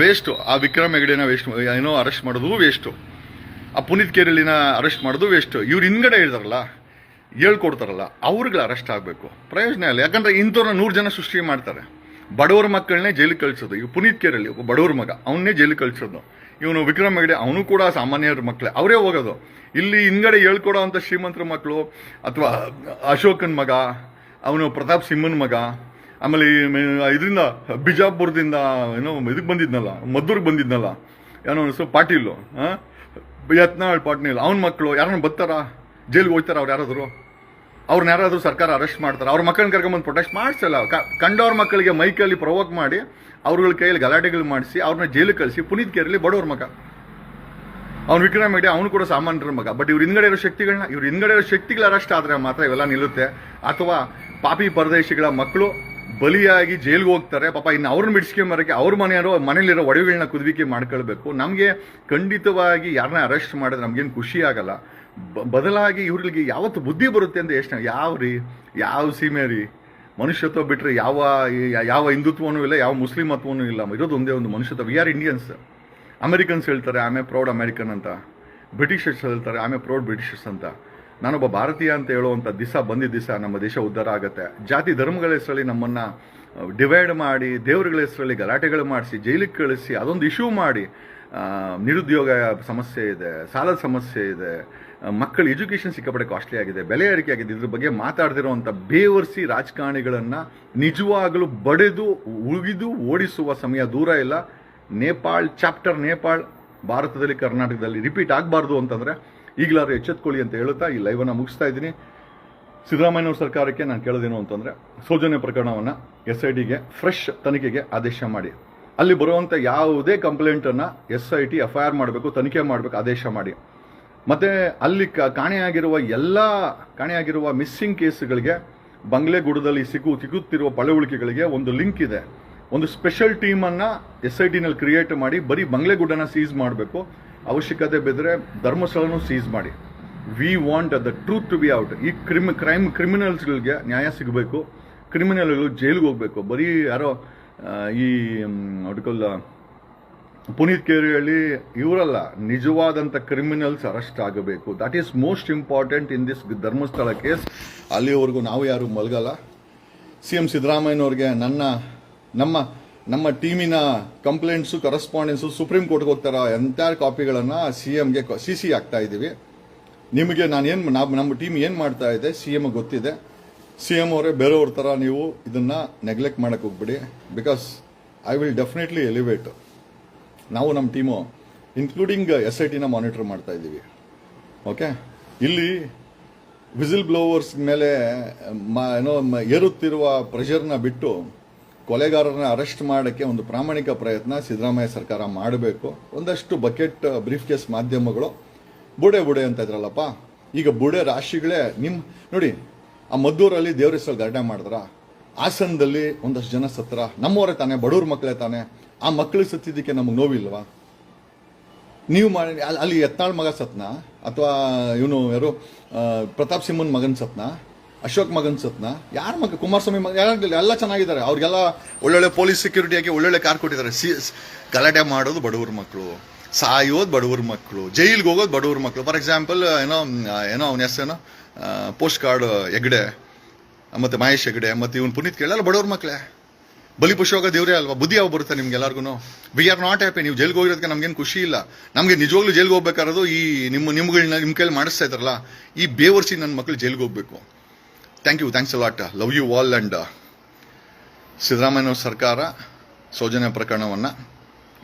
ವೇಸ್ಟು ಆ ವಿಕ್ರಮ್ ಹೆಗ್ಡೆನ ವೇಸ್ಟ್ ಏನೋ ಅರೆಸ್ಟ್ ಮಾಡೋದು ವೇಸ್ಟು ಆ ಪುನೀತ್ ಕೇರಳಿನ ಅರೆಸ್ಟ್ ಮಾಡೋದು ವೇಸ್ಟು ಇವ್ರು ಹಿಂದ್ಗಡೆ ಇದ್ದಾರಲ್ಲ ಹೇಳ್ಕೊಡ್ತಾರಲ್ಲ ಅವ್ರಿಗೆ ಅರೆಸ್ಟ್ ಆಗಬೇಕು. ಪ್ರಯೋಜನ ಇಲ್ಲ. ಯಾಕಂದರೆ ಇಂಥವ್ರನ್ನ ನೂರು ಜನ ಸೃಷ್ಟಿ ಮಾಡ್ತಾರೆ. ಬಡವರ ಮಕ್ಕಳನ್ನೇ ಜೈಲಿಗೆ ಕಳಿಸೋದು. ಇವ್ ಪುನೀತ್ ಕೇರಳಿ ಒಬ್ಬ ಬಡವರ ಮಗ, ಅವನ್ನೇ ಜೈಲಿಗೆ ಕಳಿಸೋದು. ಇವನು ವಿಕ್ರಮ್ ಹೆಗಡೆ, ಅವನು ಕೂಡ ಸಾಮಾನ್ಯರ ಮಕ್ಕಳೇ ಅವರೇ ಹೋಗೋದು. ಇಲ್ಲಿ ಹಿಂಗಡೆ ಹೇಳ್ಕೊಡೋ ಅಂತ ಶ್ರೀಮಂತರ ಮಕ್ಕಳು ಅಥವಾ ಅಶೋಕನ ಮಗ, ಅವನು ಪ್ರತಾಪ್ ಸಿಂಹನ್ ಮಗ, ಆಮೇಲೆ ಇದರಿಂದ, ಬಿಜಾಪುರದಿಂದ, ಏನೋ ಇದಕ್ಕೆ ಬಂದಿದ್ನಲ್ಲ, ಮದ್ದೂರಿಗೆ ಬಂದಿದ್ನಲ್ಲ, ಏನೋ ಹೆಸರು ಪಾಟೀಲು ಆ? ಯತ್ನಾಳ್ ಪಾಟೀಲ್ ಅವನ ಮಕ್ಕಳು ಯಾರನ್ನ ಬರ್ತಾರ ಜೈಲಿಗೆ ಹೋಗ್ತಾರ ಅವ್ರು ಯಾರಾದ್ರು? ಅವ್ರನ್ನ ಯಾರಾದರೂ ಸರ್ಕಾರ ಅರೆಸ್ಟ್ ಮಾಡ್ತಾರೆ, ಅವ್ರ ಮಕ್ಕಳನ್ನ ಕರ್ಕೊಂಬಂದು ಪ್ರೊಟೆಸ್ಟ್ ಮಾಡಿಸಲ್ಲ. ಕಂಡವ್ರ ಮಕ್ಕಳಿಗೆ ಮೈಕಲ್ಲಿ ಪ್ರವೋಕ್ ಮಾಡಿ, ಅವ್ರಗಳ ಕೈಯಲ್ಲಿ ಗಲಾಟೆಗಳು ಮಾಡಿಸಿ, ಅವ್ರನ್ನ ಜೈಲಿಗೆ ಕಳಿಸಿ, ಪುನೀತ್ ಕೇರಲಿ ಬಡವ್ರ ಮಗ. ಅವ್ನು ವಿಕ್ರಮ್ ಹೆಗ್ಡೆ, ಅವನು ಕೂಡ ಸಾಮಾನ್ಯರ ಮಗ. ಬಟ್ ಇವ್ರ ಹಿಂದ್ಗಡೆ ಇರೋ ಶಕ್ತಿಗಳನ್ನ ಇವ್ರ ಹಿಂದ್ಗಡೆ ಇರೋ ಶಕ್ತಿಗಳ ಅರೆಸ್ಟ್ ಆದರೆ ಮಾತ್ರ ಇವೆಲ್ಲ ನಿಲ್ಲುತ್ತೆ. ಅಥವಾ ಪಾಪಿ ಪರದೇಶಿಗಳ ಮಕ್ಕಳು ಬಲಿಯಾಗಿ ಜೈಲ್ಗೆ ಹೋಗ್ತಾರೆ. ಪಾಪ ಇನ್ನು ಅವ್ರನ್ನ ಬಿಡಿಸ್ಕೊಂಬರೋಕ್ಕೆ ಅವ್ರ ಮನೆಯವರು ಮನೇಲಿರೋ ಒಡವೆಗಳನ್ನ ಕುದುವಿಕೆ ಮಾಡ್ಕೊಳ್ಬೇಕು. ನಮಗೆ ಖಂಡಿತವಾಗಿ ಯಾರನ್ನ ಅರೆಸ್ಟ್ ಮಾಡಿದ್ರೆ ನಮಗೇನು ಖುಷಿ ಆಗಲ್ಲ. ಬದಲಾಗಿ ಇವ್ರಿಗೆ ಯಾವತ್ತು ಬುದ್ಧಿ ಬರುತ್ತೆ ಅಂತ ಎಷ್ಟು ಯಾವ ರೀ? ಯಾವ ಸೀಮೆ ರೀ? ಮನುಷ್ಯತ್ವ ಬಿಟ್ಟರೆ ಯಾವ ಯಾವ ಹಿಂದುತ್ವನೂ ಇಲ್ಲ, ಯಾವ ಮುಸ್ಲಿಮತ್ವನೂ ಇಲ್ಲ. ಇರೋದು ಒಂದೇ ಒಂದು ಮನುಷ್ಯತ್ವ. ವಿ ಆರ್ ಇಂಡಿಯನ್ಸ್ ಅಮೆರಿಕನ್ಸ್ ಹೇಳ್ತಾರೆ ಆಮೆ ಪ್ರೌಡ್ ಅಮೆರಿಕನ್ ಅಂತ. ಬ್ರಿಟಿಷರ್ಸ್ ಹೇಳ್ತಾರೆ ಆಮೆ ಪ್ರೌಡ್ ಬ್ರಿಟಿಷರ್ಸ್ ಅಂತ. ನಾನೊಬ್ಬ ಭಾರತೀಯ ಅಂತ ಹೇಳುವಂಥ ದಿವಸ ಬಂದಿದ್ದ ದಿಸ ನಮ್ಮ ದೇಶ ಉದ್ಧಾರ ಆಗುತ್ತೆ. ಜಾತಿ ಧರ್ಮಗಳ ಹೆಸರಲ್ಲಿ ನಮ್ಮನ್ನು ಡಿವೈಡ್ ಮಾಡಿ, ದೇವರುಗಳ ಹೆಸರಲ್ಲಿ ಗಲಾಟೆಗಳು ಮಾಡಿಸಿ, ಜೈಲಿಗೆ ಕಳಿಸಿ, ಅದೊಂದು ಇಶ್ಯೂ ಮಾಡಿ ನಿರುದ್ಯೋಗ ಸಮಸ್ಯೆ ಇದೆ, ಸಾಲದ ಸಮಸ್ಯೆ ಇದೆ ಮಕ್ಕಳ ಎಜುಕೇಷನ್ ಸಿಕ್ಕಾಪಟ್ಟೆ ಕಾಸ್ಟ್ಲಿ ಆಗಿದೆ. ಬೆಲೆ ಏರಿಕೆ ಆಗಿದೆ. ಇದ್ರ ಬಗ್ಗೆ ಮಾತಾಡ್ದಿರುವಂಥ ಬೇವರ್ಸಿ ರಾಜಕಾರಣಿಗಳನ್ನು ನಿಜವಾಗಲೂ ಬಡಿದು ಉಳಿದು ಓಡಿಸುವ ಸಮಯ ದೂರ ಇಲ್ಲ. ನೇಪಾಳ್ ಚಾಪ್ಟರ್ ನೇಪಾಳ್, ಭಾರತದಲ್ಲಿ ಕರ್ನಾಟಕದಲ್ಲಿ ರಿಪೀಟ್ ಆಗಬಾರ್ದು ಅಂತಂದ್ರೆ ಈಗಲಾರು ಎಚ್ಚೆತ್ಕೊಳ್ಳಿ ಅಂತ ಹೇಳುತ್ತಾ ಈ ಲೈವನ್ನು ಮುಗಿಸ್ತಾ ಇದ್ದೀನಿ. ಸಿದ್ದರಾಮಯ್ಯವ್ರ ಸರ್ಕಾರಕ್ಕೆ ನಾನು ಕೇಳೋದೇನು ಅಂತಂದ್ರೆ ಸೌಜನ್ಯ ಪ್ರಕರಣವನ್ನ ಎಸ್ ಐ ಟಿಗೆ ಫ್ರೆಶ್ ತನಿಖೆಗೆ ಆದೇಶ ಮಾಡಿ. ಅಲ್ಲಿ ಬರುವಂತ ಯಾವುದೇ ಕಂಪ್ಲೇಂಟ್ ಅನ್ನ S I T F I R ಮಾಡಬೇಕು, ತನಿಖೆ ಮಾಡಬೇಕು, ಆದೇಶ ಮಾಡಿ. ಮತ್ತೆ ಅಲ್ಲಿ ಕಾಣೆಯಾಗಿರುವ ಎಲ್ಲ ಕಾಣೆಯಾಗಿರುವ ಮಿಸ್ಸಿಂಗ್ ಕೇಸ್ಗಳಿಗೆ ಬಂಗ್ಲೆಗೂಡದಲ್ಲಿ ಸಿಗು ಸಿಗುತ್ತಿರುವ ಪಳವಳಿಕೆಗಳಿಗೆ ಒಂದು ಲಿಂಕ್ ಇದೆ. ಒಂದು ಸ್ಪೆಷಲ್ ಟೀಮನ್ನು ಎಸ್ ಐ ಟಿನಲ್ಲಿ ಕ್ರಿಯೇಟ್ ಮಾಡಿ, ಬರೀ ಬಂಗ್ಲೆಗೂಡನ ಸೀಸ್ ಮಾಡಬೇಕು. ಅವಶ್ಯಕತೆ ಬಿದ್ದರೆ ಧರ್ಮಸ್ಥಳನೂ ಸೀಸ್ ಮಾಡಿ. We want the truth to be out ಈ ಕ್ರಿಮ್ ಕ್ರೈಮ್ ಕ್ರಿಮಿನಲ್ಸ್ಗಳಿಗೆ ನ್ಯಾಯ ಸಿಗಬೇಕು. ಕ್ರಿಮಿನಲ್ಗಳು ಜೈಲಿಗೆ ಹೋಗ್ಬೇಕು. ಬರೀ ಯಾರೋ ಈ ಅಡ್ಕೊಲ್ಲ ಪುನೀತ್ ಕೇರಿಯಲ್ಲಿ ಇವರಲ್ಲ ನಿಜವಾದಂಥ ಕ್ರಿಮಿನಲ್ಸ್ ಅರೆಸ್ಟ್ ಆಗಬೇಕು. That is most important in this Dharmasthala case ಅಲ್ಲಿವರೆಗೂ ನಾವು ಯಾರು ಮಲಗಲ್ಲ. ಸಿ ಎಂ ಸಿದ್ದರಾಮಯ್ಯನವ್ರಿಗೆ ನನ್ನ, ನಮ್ಮ ನಮ್ಮ ಟೀಮಿನ ಕಂಪ್ಲೇಂಟ್ಸು ಕರೆಸ್ಪಾಂಡೆನ್ಸು ಸುಪ್ರೀಂ ಕೋರ್ಟ್ಗೆ ಹೋಗ್ತಾರ ಎಂಥ ಕಾಪಿಗಳನ್ನು ಸಿ ಎಮ್ಗೆ ಸಿ ಸಿ ಆಗ್ತಾ ಇದ್ದೀವಿ. ನಿಮಗೆ ನಾನು ಏನು ನಮ್ಮ ಟೀಮ್ ಏನು ಮಾಡ್ತಾ ಇದೆ, ಸಿ ಎಂ ಗೊತ್ತಿದೆ. ಸಿ ಎಂ ಅವರೇ ಬೇರೆಯವ್ರ ಥರ ನೀವು ಇದನ್ನು ನೆಗ್ಲೆಕ್ಟ್ ಮಾಡೋಕ್ಕೆ ಹೋಗ್ಬಿಡಿ. Because I will definitely elevate ನಾವು ನಮ್ಮ ಟೀಮು ಇನ್ಕ್ಲೂಡಿಂಗ್ ಎಸ್ ಐ ಟಿನ ಮಾನಿಟರ್ ಮಾಡ್ತಾ ಇದ್ದೀವಿ. ಓಕೆ ಇಲ್ಲಿ ವಿಸಿಲ್ ಬ್ಲೋವರ್ಸ್ ಮೇಲೆ ಏನೋ ಏರುತ್ತಿರುವ ಪ್ರೆಷರ್ನ ಬಿಟ್ಟು ಕೊಲೆಗಾರರನ್ನ ಅರೆಸ್ಟ್ ಮಾಡೋಕ್ಕೆ ಒಂದು ಪ್ರಾಮಾಣಿಕ ಪ್ರಯತ್ನ ಸಿದ್ದರಾಮಯ್ಯ ಸರ್ಕಾರ ಮಾಡಬೇಕು. ಒಂದಷ್ಟು ಬಕೆಟ್ ಬ್ರೀಫ್ ಕೇಸ್ ಮಾಧ್ಯಮಗಳು ಬುಡೆ ಬುಡೆ ಅಂತ ಇದ್ರಲ್ಲಪ್ಪ. ಈಗ ಬುಡೆ ರಾಶಿಗಳೇ ನಿಮ್ಮ ನೋಡಿ, ಆ ಮದ್ದೂರಲ್ಲಿ ದೇವ್ರ ಹೆಸರು ಗರ್ಡೆ ಮಾಡಿದ್ರ? ಹಾಸನದಲ್ಲಿ ಒಂದಷ್ಟು ಜನ ಸತ್ರ. ನಮ್ಮವರೇ ತಾನೆ, ಬಡವ್ರ ಮಕ್ಕಳೇ ತಾನೆ. ಆ ಮಕ್ಕಳು ಸತ್ತಿದ್ದಕ್ಕೆ ನಮಗೆ ನೋವಿಲ್ವಾ? ನೀವು ಮಾಡಿ ಅಲ್- ಅಲ್ಲಿ ಎತ್ನಾಳ್ ಮಗ ಸತ್ನ? ಅಥವಾ ಇವನು ಯಾರು? ಪ್ರತಾಪ್ ಸಿಂಹನ್ ಮಗನ್ ಸತ್ನ? ಅಶೋಕ್ ಮಗನ್ ಸತ್ನ? ಯಾರ ಮಗ? ಕುಮಾರಸ್ವಾಮಿ ಮಗ ಯಾರಾಗಲಿಲ್ಲ ಎಲ್ಲ ಚೆನ್ನಾಗಿದ್ದಾರೆ. ಅವ್ರಿಗೆಲ್ಲ ಒಳ್ಳೊಳ್ಳೆ ಪೊಲೀಸ್ ಸೆಕ್ಯೂರಿಟಿ ಆಗಿ ಒಳ್ಳೊಳ್ಳೆ ಕಾರ್ ಕೊಟ್ಟಿದ್ದಾರೆ. ಸಿ ಗಲಾಟೆ ಮಾಡೋದು ಬಡವ್ರ ಮಕ್ಕಳು ಸಾಯೋದು ಬಡವ್ರ ಮಕ್ಕಳು ಜೈಲಿಗೆ ಹೋಗೋದು ಬಡವ್ರ ಮಕ್ಕಳು ಫಾರ್ ಎಕ್ಸಾಂಪಲ್ ಏನೋ ಏನೋ ಅವನ ಹೆಸರೇನೋ ಪೋಸ್ಟ್ ಕಾರ್ಡ್ ಹೆಗ್ಡೆ ಮತ್ತು ಮಹೇಶ್ ಹೆಗ್ಡೆ ಮತ್ತು ಇವನು ಪುನೀತ್ ಕೇಳಲ್ಲ ಬಡವ್ರ ಮಕ್ಕಳೇ ಬಲಿಪಶುವಾಗ ದೇವರೇ ಅಲ್ವಾ? ಬುದ್ಧಿ ಯಾವ ಬರುತ್ತೆ ನಿಮ್ಗೆ ಎಲ್ಲರಿಗೂ ವಿ ಆರ್ ನಾಟ್ ಹ್ಯಾಪಿ ನೀವು ಜೈಲ್ಗೆ ಹೋಗಿರೋದಕ್ಕೆ ನಮ್ಗೇನು ಖುಷಿ ಇಲ್ಲ. ನಮಗೆ ನಿಜವಾಗ್ಲೂ ಜೈಲ್ಗೆ ಹೋಗ್ಬೇಕಾರೋದು ಈ ನಿಮ್ಮ ನಿಮ್ಗಳನ್ನ ನಿಮ್ಮ ಕೈಲಿ ಮಾಡಿಸ್ತಾ ಇದ್ರಲ್ಲ ಈ ಬೇವರ್ಸಿ ನನ್ನ ಮಕ್ಕಳು ಜೈಲ್ಗೆ ಹೋಗ್ಬೇಕು. Thank you thanks lot love you all and Siddaramaiah ಸರ್ಕಾರ ಸೌಜನ್ಯ ಪ್ರಕರಣವನ್ನು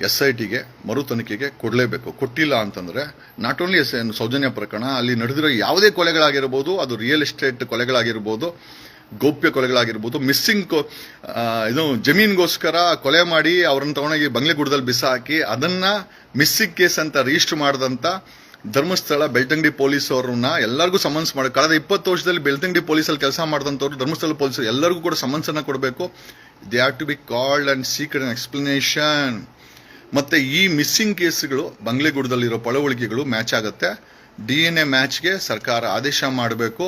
ಎಸ್ ಐ ಟಿಗೆ ಮರು ತನಿಖೆಗೆ ಕೊಡಲೇಬೇಕು. ಕೊಟ್ಟಿಲ್ಲ ಅಂತಂದರೆ ನಾಟ್ ಓನ್ಲಿ ಎಸ್, ಸೌಜನ್ಯ ಪ್ರಕರಣ, ಅಲ್ಲಿ ನಡೆದಿರೋ ಯಾವುದೇ ಕೊಲೆಗಳಾಗಿರ್ಬೋದು, ಅದು ರಿಯಲ್ ಎಸ್ಟೇಟ್ ಕೊಲೆಗಳಾಗಿರ್ಬೋದು ಗೌಪ್ಯ ಕೊಲೆಗಳಾಗಿರ್ಬೋದು ಮಿಸ್ಸಿಂಗ್ ಇದು ಜಮೀನ್ಗೋಸ್ಕರ ಕೊಲೆ ಮಾಡಿ ಅವ್ರನ್ನ ತಗೊಂಡೋಗಿ ಬಂಗ್ಲೆಗೂಡದಲ್ಲಿ ಬಿಸಾಕಿ ಅದನ್ನ ಮಿಸ್ಸಿಂಗ್ ಕೇಸ್ ಅಂತ ರಿಜಿಸ್ಟರ್ ಮಾಡಿದಂತ ಧರ್ಮಸ್ಥಳ ಬೆಳ್ತಂಗಡಿ ಪೊಲೀಸ್ ಅವ್ರನ್ನ ಎಲ್ಲರಿಗೂ ಸಮನ್ಸ್ ಮಾಡಿ ಕಳೆದ ಇಪ್ಪತ್ತು ವರ್ಷದಲ್ಲಿ ಬೆಳ್ತಂಗಡಿ ಪೊಲೀಸಲ್ಲಿ ಕೆಲಸ ಮಾಡಿದಂಥವ್ರು ಧರ್ಮಸ್ಥಳ ಪೊಲೀಸರು ಎಲ್ಲರಿಗೂ ಕೂಡ ಸಮನ್ಸ್ ಅನ್ನ ಕೊಡಬೇಕು. They have to be called and secret an explanation ಮತ್ತೆ ಈ ಮಿಸ್ಸಿಂಗ್ ಕೇಸ್ಗಳು ಬಂಗ್ಲೆಗೂಡದಲ್ಲಿರೋ ಪಳವಳಿಕೆಗಳು ಮ್ಯಾಚ್ ಆಗುತ್ತೆ. ಡಿ ಎನ್ ಎ ಮ್ಯಾಚ್ಗೆ ಸರ್ಕಾರ ಆದೇಶ ಮಾಡಬೇಕು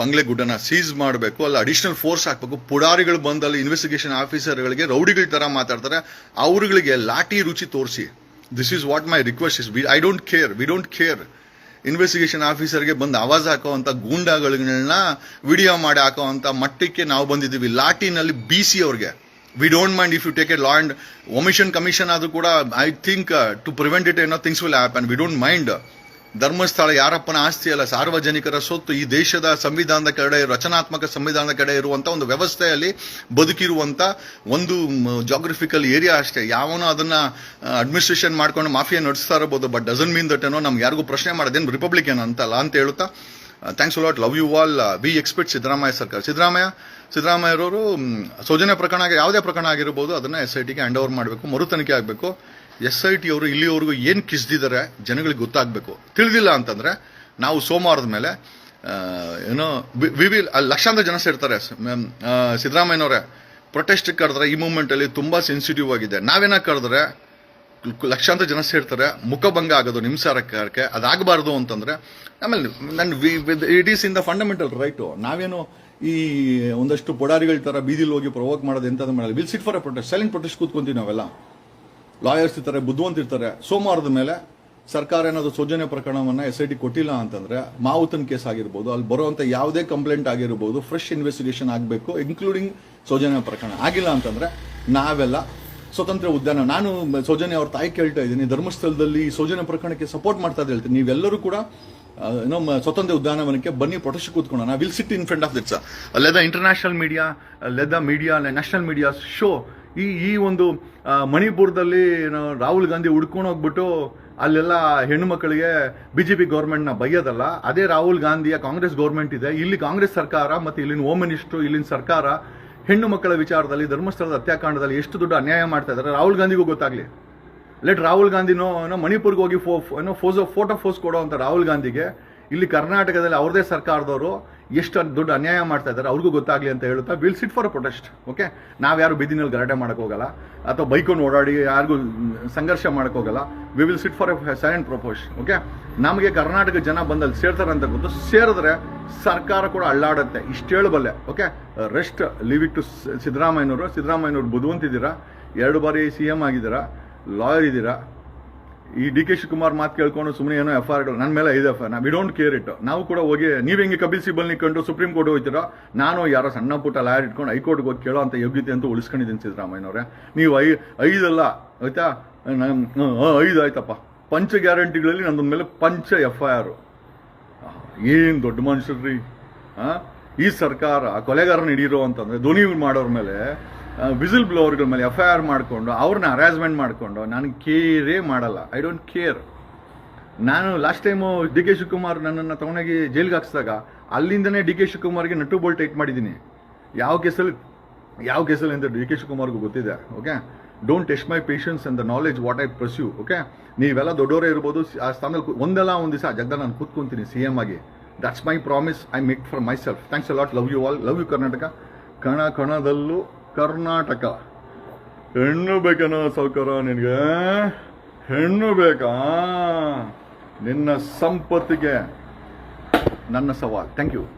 ಬಂಗ್ಲೆಗುಡ್ಡನ ಸೀಸ್ ಮಾಡಬೇಕು, ಅಲ್ಲಿ ಅಡಿಷನಲ್ ಫೋರ್ಸ್ ಹಾಕಬೇಕು. ಪುಡಾರಿಗಳು ಬಂದಲ್ಲಿ ಇನ್ವೆಸ್ಟಿಗೇಷನ್ ಆಫೀಸರ್ಗಳಿಗೆ ರೌಡಿಗಳ ತರ ಮಾತಾಡ್ತಾರೆ. ಅವ್ರುಗಳಿಗೆ ಲಾಠಿ ರುಚಿ ತೋರಿಸಿ. This is what my request is I don't care we don't care investigation ಆಫೀಸರ್ಗೆ ಬಂದು ಆವಾಜ್ ಹಾಕೋವಂಥ ಗೂಂಡಾಗಳನ್ನ ವಿಡಿಯೋ ಮಾಡಿ ಹಾಕೋವಂಥ ಮಟ್ಟಕ್ಕೆ ನಾವು ಬಂದಿದ್ದೀವಿ. ಲಾಠಿನಲ್ಲಿ ಸಿ ಅವ್ರಿಗೆ. We don't mind if you take a long omission commission ಆದರೂ ಕೂಡ I think to prevent it ಏನೋ things will happen we don't mind Dharmasthala ಯಾರಪ್ಪನ ಆಸ್ತಿ ಅಲ್ಲ, ಸಾರ್ವಜನಿಕರ ಸೊತ್ತು, ಈ ದೇಶದ ಸಂವಿಧಾನದ ಕಡೆ ರಚನಾತ್ಮಕ ಸಂವಿಧಾನದ ಕಡೆ ಇರುವಂಥ ಒಂದು ವ್ಯವಸ್ಥೆಯಲ್ಲಿ ಬದುಕಿರುವಂತ ಒಂದು ಜಾಗ್ರಫಿಕಲ್ ಏರಿಯಾ ಅಷ್ಟೇ. ಯಾವನೋ ಅದನ್ನ ಅಡ್ಮಿನಿಸ್ಟ್ರೇಷನ್ ಮಾಡ್ಕೊಂಡು ಮಾಫಿಯಾ ನಡೆಸ್ತಾ ಇರ್ಬೋದು ಬಟ್ ಡಸನ್ ಮೀನ್ ದಟ್ ಏನೋ ನಮ್ಗೆ ಯಾರಿಗೂ ಪ್ರಶ್ನೆ ಮಾಡೋದೇನು ರಿಪಬ್ಲಿಕ್ ಅಂತಲ್ಲ ಅಂತ ಹೇಳುತ್ತಾ thanks lot love you all we expect Siddaramaiah ಸರ್ಕಾರ. ಸಿದ್ದರಾಮಯ್ಯ, ಸಿದ್ದರಾಮಯ್ಯರವರು ಸೌಜನ್ಯ ಪ್ರಕರಣ ಯಾವುದೇ ಪ್ರಕರಣ ಆಗಿರ್ಬೋದು, ಅದನ್ನ ಎಸ್ ಐ ಟಿಗೆ ಹ್ಯಾಂಡ್ ಓವರ್ ಮಾಡಬೇಕು ಮರು ಆಗಬೇಕು. ಎಸ್ ಐ ಟಿ ಅವರು ಇಲ್ಲಿವರೆಗೂ ಏನು ಕಿಸ್ದಿದ್ದಾರೆ ಜನಗಳಿಗೆ ಗೊತ್ತಾಗಬೇಕು. ತಿಳಿದಿಲ್ಲ ಅಂತಂದರೆ, ನಾವು ಸೋಮವಾರದ ಮೇಲೆ ಏನೋ, ವಿ ವಿಲ್ ಲಕ್ಷಾಂತರ ಜನ ಸೇರ್ತಾರೆ. ಸಿದ್ದರಾಮಯ್ಯನವರೇ. ಪ್ರೊಟೆಸ್ಟ್ ಕರೆದ್ರೆ ಈ ಮೂಮೆಂಟಲ್ಲಿ ತುಂಬ ಸೆನ್ಸಿಟಿವ್ ಆಗಿದೆ. ನಾವೇನ ಕರೆದ್ರೆ, ಲಕ್ಷಾಂತರ ಜನ ಸೇರ್ತಾರೆ, ಮುಖಭಂಗ ಆಗೋದು ನಿಮ್ಮ ಸರ್ಕಾರಕ್ಕೆ ಅದಾಗಬಾರ್ದು ಅಂತಂದರೆ, ಆಮೇಲೆ ನನ್ನ it is in the fundamental right. ನಾವೇನು ಈ ಒಂದಷ್ಟು ಪೊಡಾರಿಗಳ ಥರ ಬೀದಿಲಿ ಹೋಗಿ ಪ್ರವೋಕ್ ಮಾಡೋದು ಎಂಥದ್ದು ಮಾಡಲ್ಲ. Will sit for a protest, silent protest ಕೂತ್ಕೊಂತೀವಿ ನಾವೆಲ್ಲ. ಲಾಯರ್ಸ್ ಇರ್ತಾರೆ ಬುದ್ಧಿವಂತ ಇರ್ತಾರೆ, ಸೋಮವಾರದ ಮೇಲೆ ಸರ್ಕಾರ ಏನಾದರೂ ಸೌಜನ್ಯ ಪ್ರಕರಣವನ್ನು ಎಸ್ ಐ ಟಿ ಕೊಟ್ಟಿಲ್ಲ ಅಂತಂದ್ರೆ ಮಾವುತನ್ ಕೇಸ್ ಆಗಿರ್ಬೋದು, ಅಲ್ಲಿ ಬರುವಂಥ ಯಾವುದೇ ಕಂಪ್ಲೇಂಟ್ ಆಗಿರ್ಬೋದು ಫ್ರೆಶ್ ಇನ್ವೆಸ್ಟಿಗೇಷನ್ ಆಗಬೇಕು ಇನ್ಕ್ಲೂಡಿಂಗ್ ಸೌಜನ್ಯ ಪ್ರಕರಣ. ಆಗಿಲ್ಲ ಅಂತಂದ್ರೆ ನಾವೆಲ್ಲ ಸ್ವತಂತ್ರ ಉದ್ಯಾನ. ನಾನು ಸೌಜನ್ಯ ಅವ್ರ ತಾಯಿ ಕೇಳ್ತಾ ಇದ್ದೀನಿ, ಧರ್ಮಸ್ಥಳದಲ್ಲಿ ಸೌಜನ್ಯ ಪ್ರಕರಣಕ್ಕೆ ಸಪೋರ್ಟ್ ಮಾಡ್ತಾ ಹೇಳ್ತೀನಿ. ನೀವೆಲ್ಲರೂ ಕೂಡ ಏನೋ ಸ್ವತಂತ್ರ ಉದ್ಯಾನವನಕ್ಕೆ ಬನ್ನಿ protest ಕೂತ್ಕೊಳ್ಳೋಣ. Will sit in front of ದಿಟ್ಸ್ ಲೆದ international media ಲೆದ media national media show ಈ ಈ ಒಂದು ಮಣಿಪುರದಲ್ಲಿ ರಾಹುಲ್ ಗಾಂಧಿ ಹುಡ್ಕೊಂಡು ಹೋಗ್ಬಿಟ್ಟು ಅಲ್ಲೆಲ್ಲ ಹೆಣ್ಣು ಮಕ್ಕಳಿಗೆ ಬಿಜೆಪಿ ಗೌರ್ಮೆಂಟ್ನ ಬೈಯೋದಲ್ಲ, ಅದೇ ರಾಹುಲ್ ಗಾಂಧಿಯ ಕಾಂಗ್ರೆಸ್ ಗೌರ್ಮೆಂಟ್ ಇದೆ. ಇಲ್ಲಿ ಕಾಂಗ್ರೆಸ್ ಸರ್ಕಾರ ಮತ್ತು ಇಲ್ಲಿನ ಹೋಮ್ ಮಿನಿಸ್ಟ್ರು ಇಲ್ಲಿನ ಸರ್ಕಾರ ಹೆಣ್ಣು ಮಕ್ಕಳ ವಿಚಾರದಲ್ಲಿ, ಧರ್ಮಸ್ಥಳದ ಹತ್ಯಾಕಾಂಡದಲ್ಲಿ ಎಷ್ಟು ದೊಡ್ಡ ಅನ್ಯಾಯ ಮಾಡ್ತಾ ಇದ್ದಾರೆ. ರಾಹುಲ್ ಗಾಂಧಿಗೂ ಗೊತ್ತಾಗ್ಲಿ. ಲೆಟ್ ರಾಹುಲ್ ಗಾಂಧಿನೋ ಏನೋ, ಮಣಿಪುರ್ಗೆ ಹೋಗಿ ಫೋ, ಏನೋ ಫೋಸೋ ಫೋಟೋ ಫೋಸ್ ಕೊಡೋ ಅಂತ ರಾಹುಲ್ ಗಾಂಧಿಗೆ. ಇಲ್ಲಿ ಕರ್ನಾಟಕದಲ್ಲಿ ಅವ್ರದೇ ಸರ್ಕಾರದವರು ಎಷ್ಟು ದೊಡ್ಡ ಅನ್ಯಾಯ ಮಾಡ್ತಾ ಇದ್ದಾರೆ, ಅವ್ರಿಗೂ ಗೊತ್ತಾಗಲಿ ಅಂತ ಹೇಳುತ್ತಾ will sit for a protest okay ನಾವು ಯಾರು ಬೀದಿನಲ್ಲಿ ಗಲಾಟೆ ಮಾಡೋಕ್ಕೋಗಲ್ಲ ಅಥವಾ ಬೈಕೊಂಡು ಓಡಾಡಿ ಯಾರಿಗೂ ಸಂಘರ್ಷ ಮಾಡೋಕ್ಕೋಗಲ್ಲ we will sit for a silent propose okay ನಮಗೆ ಕರ್ನಾಟಕ ಜನ ಬಂದಲ್ಲಿ ಸೇರ್ತಾರೆ ಅಂತ ಗೊತ್ತು, ಸೇರಿದ್ರೆ ಸರ್ಕಾರ ಕೂಡ ಅಳ್ಳಾಡುತ್ತೆ, ಇಷ್ಟು ಹೇಳಬಲ್ಲೆ okay rest leave it to ಸಿದ್ದರಾಮಯ್ಯನವರು ಸಿದ್ದರಾಮಯ್ಯನವರು ಬುದ್ಧಿವಂತಿದ್ದೀರಾ ಎರಡು ಬಾರಿ ಸಿ ಎಂ ಆಗಿದ್ದೀರಾ? ಲಾಯರ್ ಇದ್ದೀರಾ? ಈ ಡಿ ಕೆ ಶಿವಕುಮಾರ್ ಮಾತು ಕೇಳ್ಕೊಂಡು ಸುಮ್ಮನೆ ಏನೋ ಎಫ್ ಆರ್ಗಳು ನನ್ನ ಮೇಲೆ ಐದು F I we don't care it ನಾವು ಕೂಡ ಹೋಗಿ, ನೀವು ಹೆಂಗೆ ಕಪಿಲ್ ಸಿಬಲ್ ಕಂಡು ಸುಪ್ರೀಂ ಕೋರ್ಟ್ ಹೋಗ್ತೀರಾ ನಾನು ಯಾರೋ ಸಣ್ಣ ಪುಟ್ಟ ಲಾಯರ್ ಇಟ್ಕೊಂಡು ಹೈಕೋರ್ಟ್ಗೆ ಹೋಗಿ ಕೇಳೋ ಅಂತ ಯೋಗ್ಯತೆ ಅಂತ ಉಳಿಸ್ಕೊಂಡಿದ್ದೀನಿ ಸಿದ್ದರಾಮಯ್ಯನವ್ರೆ. ನೀವು ಐ ಐದಲ್ಲ, ಆಯ್ತಾ? ಐದು ಆಯ್ತಪ್ಪ. ಪಂಚ ಗ್ಯಾರಂಟಿಗಳಲ್ಲಿ ನಂದೊಂದ ಮೇಲೆ ಪಂಚ ಎಫ್ ಐ ಆರು ಏನು ದೊಡ್ಡ ಮನುಷ್ಯರ್ರಿ, ಆ? ಈ ಸರ್ಕಾರ ಕೊಲೆಗಾರನ ಹಿಡೀರೋ ಅಂತಂದ್ರೆ ಧ್ವನಿ ಮಾಡೋರ ಮೇಲೆ ವಿಸಿಲ್ ಬ್ಲೋವರ್ಗಳ ಮೇಲೆ ಎಫ್ ಐ ಆರ್ ಮಾಡಿಕೊಂಡು ಅವ್ರನ್ನ ಅರ್ಯಾಸ್ಮೆಂಟ್ ಮಾಡಿಕೊಂಡು ನಾನು ಕೇರೇ ಮಾಡಲ್ಲ. ಐ ಡೋಂಟ್ ಕೇರ್ ನಾನು last time D K Shivakumar ನನ್ನನ್ನು ತಗೊಂಡೋಗಿ ಜೈಲಿಗೆ ಹಾಕ್ಸಿದಾಗ ಅಲ್ಲಿಂದನೇ ಡಿ ಕೆ ಶಿವಕುಮಾರ್ಗೆ ನಟು ಬೋಲ್ಟ್ ಟೈಟ್ ಮಾಡಿದ್ದೀನಿ. ಯಾವ ಕೇಸಲ್ಲಿ ಯಾವ ಕೇಸಲ್ಲಿ ಅಂತ ಡಿ ಕೆ ಶಿವಕುಮಾರ್ಗೂ ಗೊತ್ತಿದೆ okay don't test my patience and the knowledge what I pursue okay ನೀವೆಲ್ಲ ದೊಡ್ಡವರೇ ಇರ್ಬೋದು, ಆ ಸ್ಥಾನದಲ್ಲಿ ಒಂದಲ್ಲ ಒಂದು ದಿವಸ ಜಗದ ನಾನು ಕೂತ್ಕೊಂತೀನಿ ಸಿ ಎಂ ಆಗಿ. That's my promise I make for myself thanks a lot love you all love you Karnataka ಕಣ ಕಣದಲ್ಲೂ ಕರ್ನಾಟಕ. ಹೆಣ್ಣು ಬೇಕೇನೋ ಸೌಕರ ನಿನಗೆ? ಹೆಣ್ಣು ಬೇಕಾ? ನಿನ್ನ ಸಂಪತ್ತಿಗೆ ನನ್ನ ಸವಾಲ್. Thank you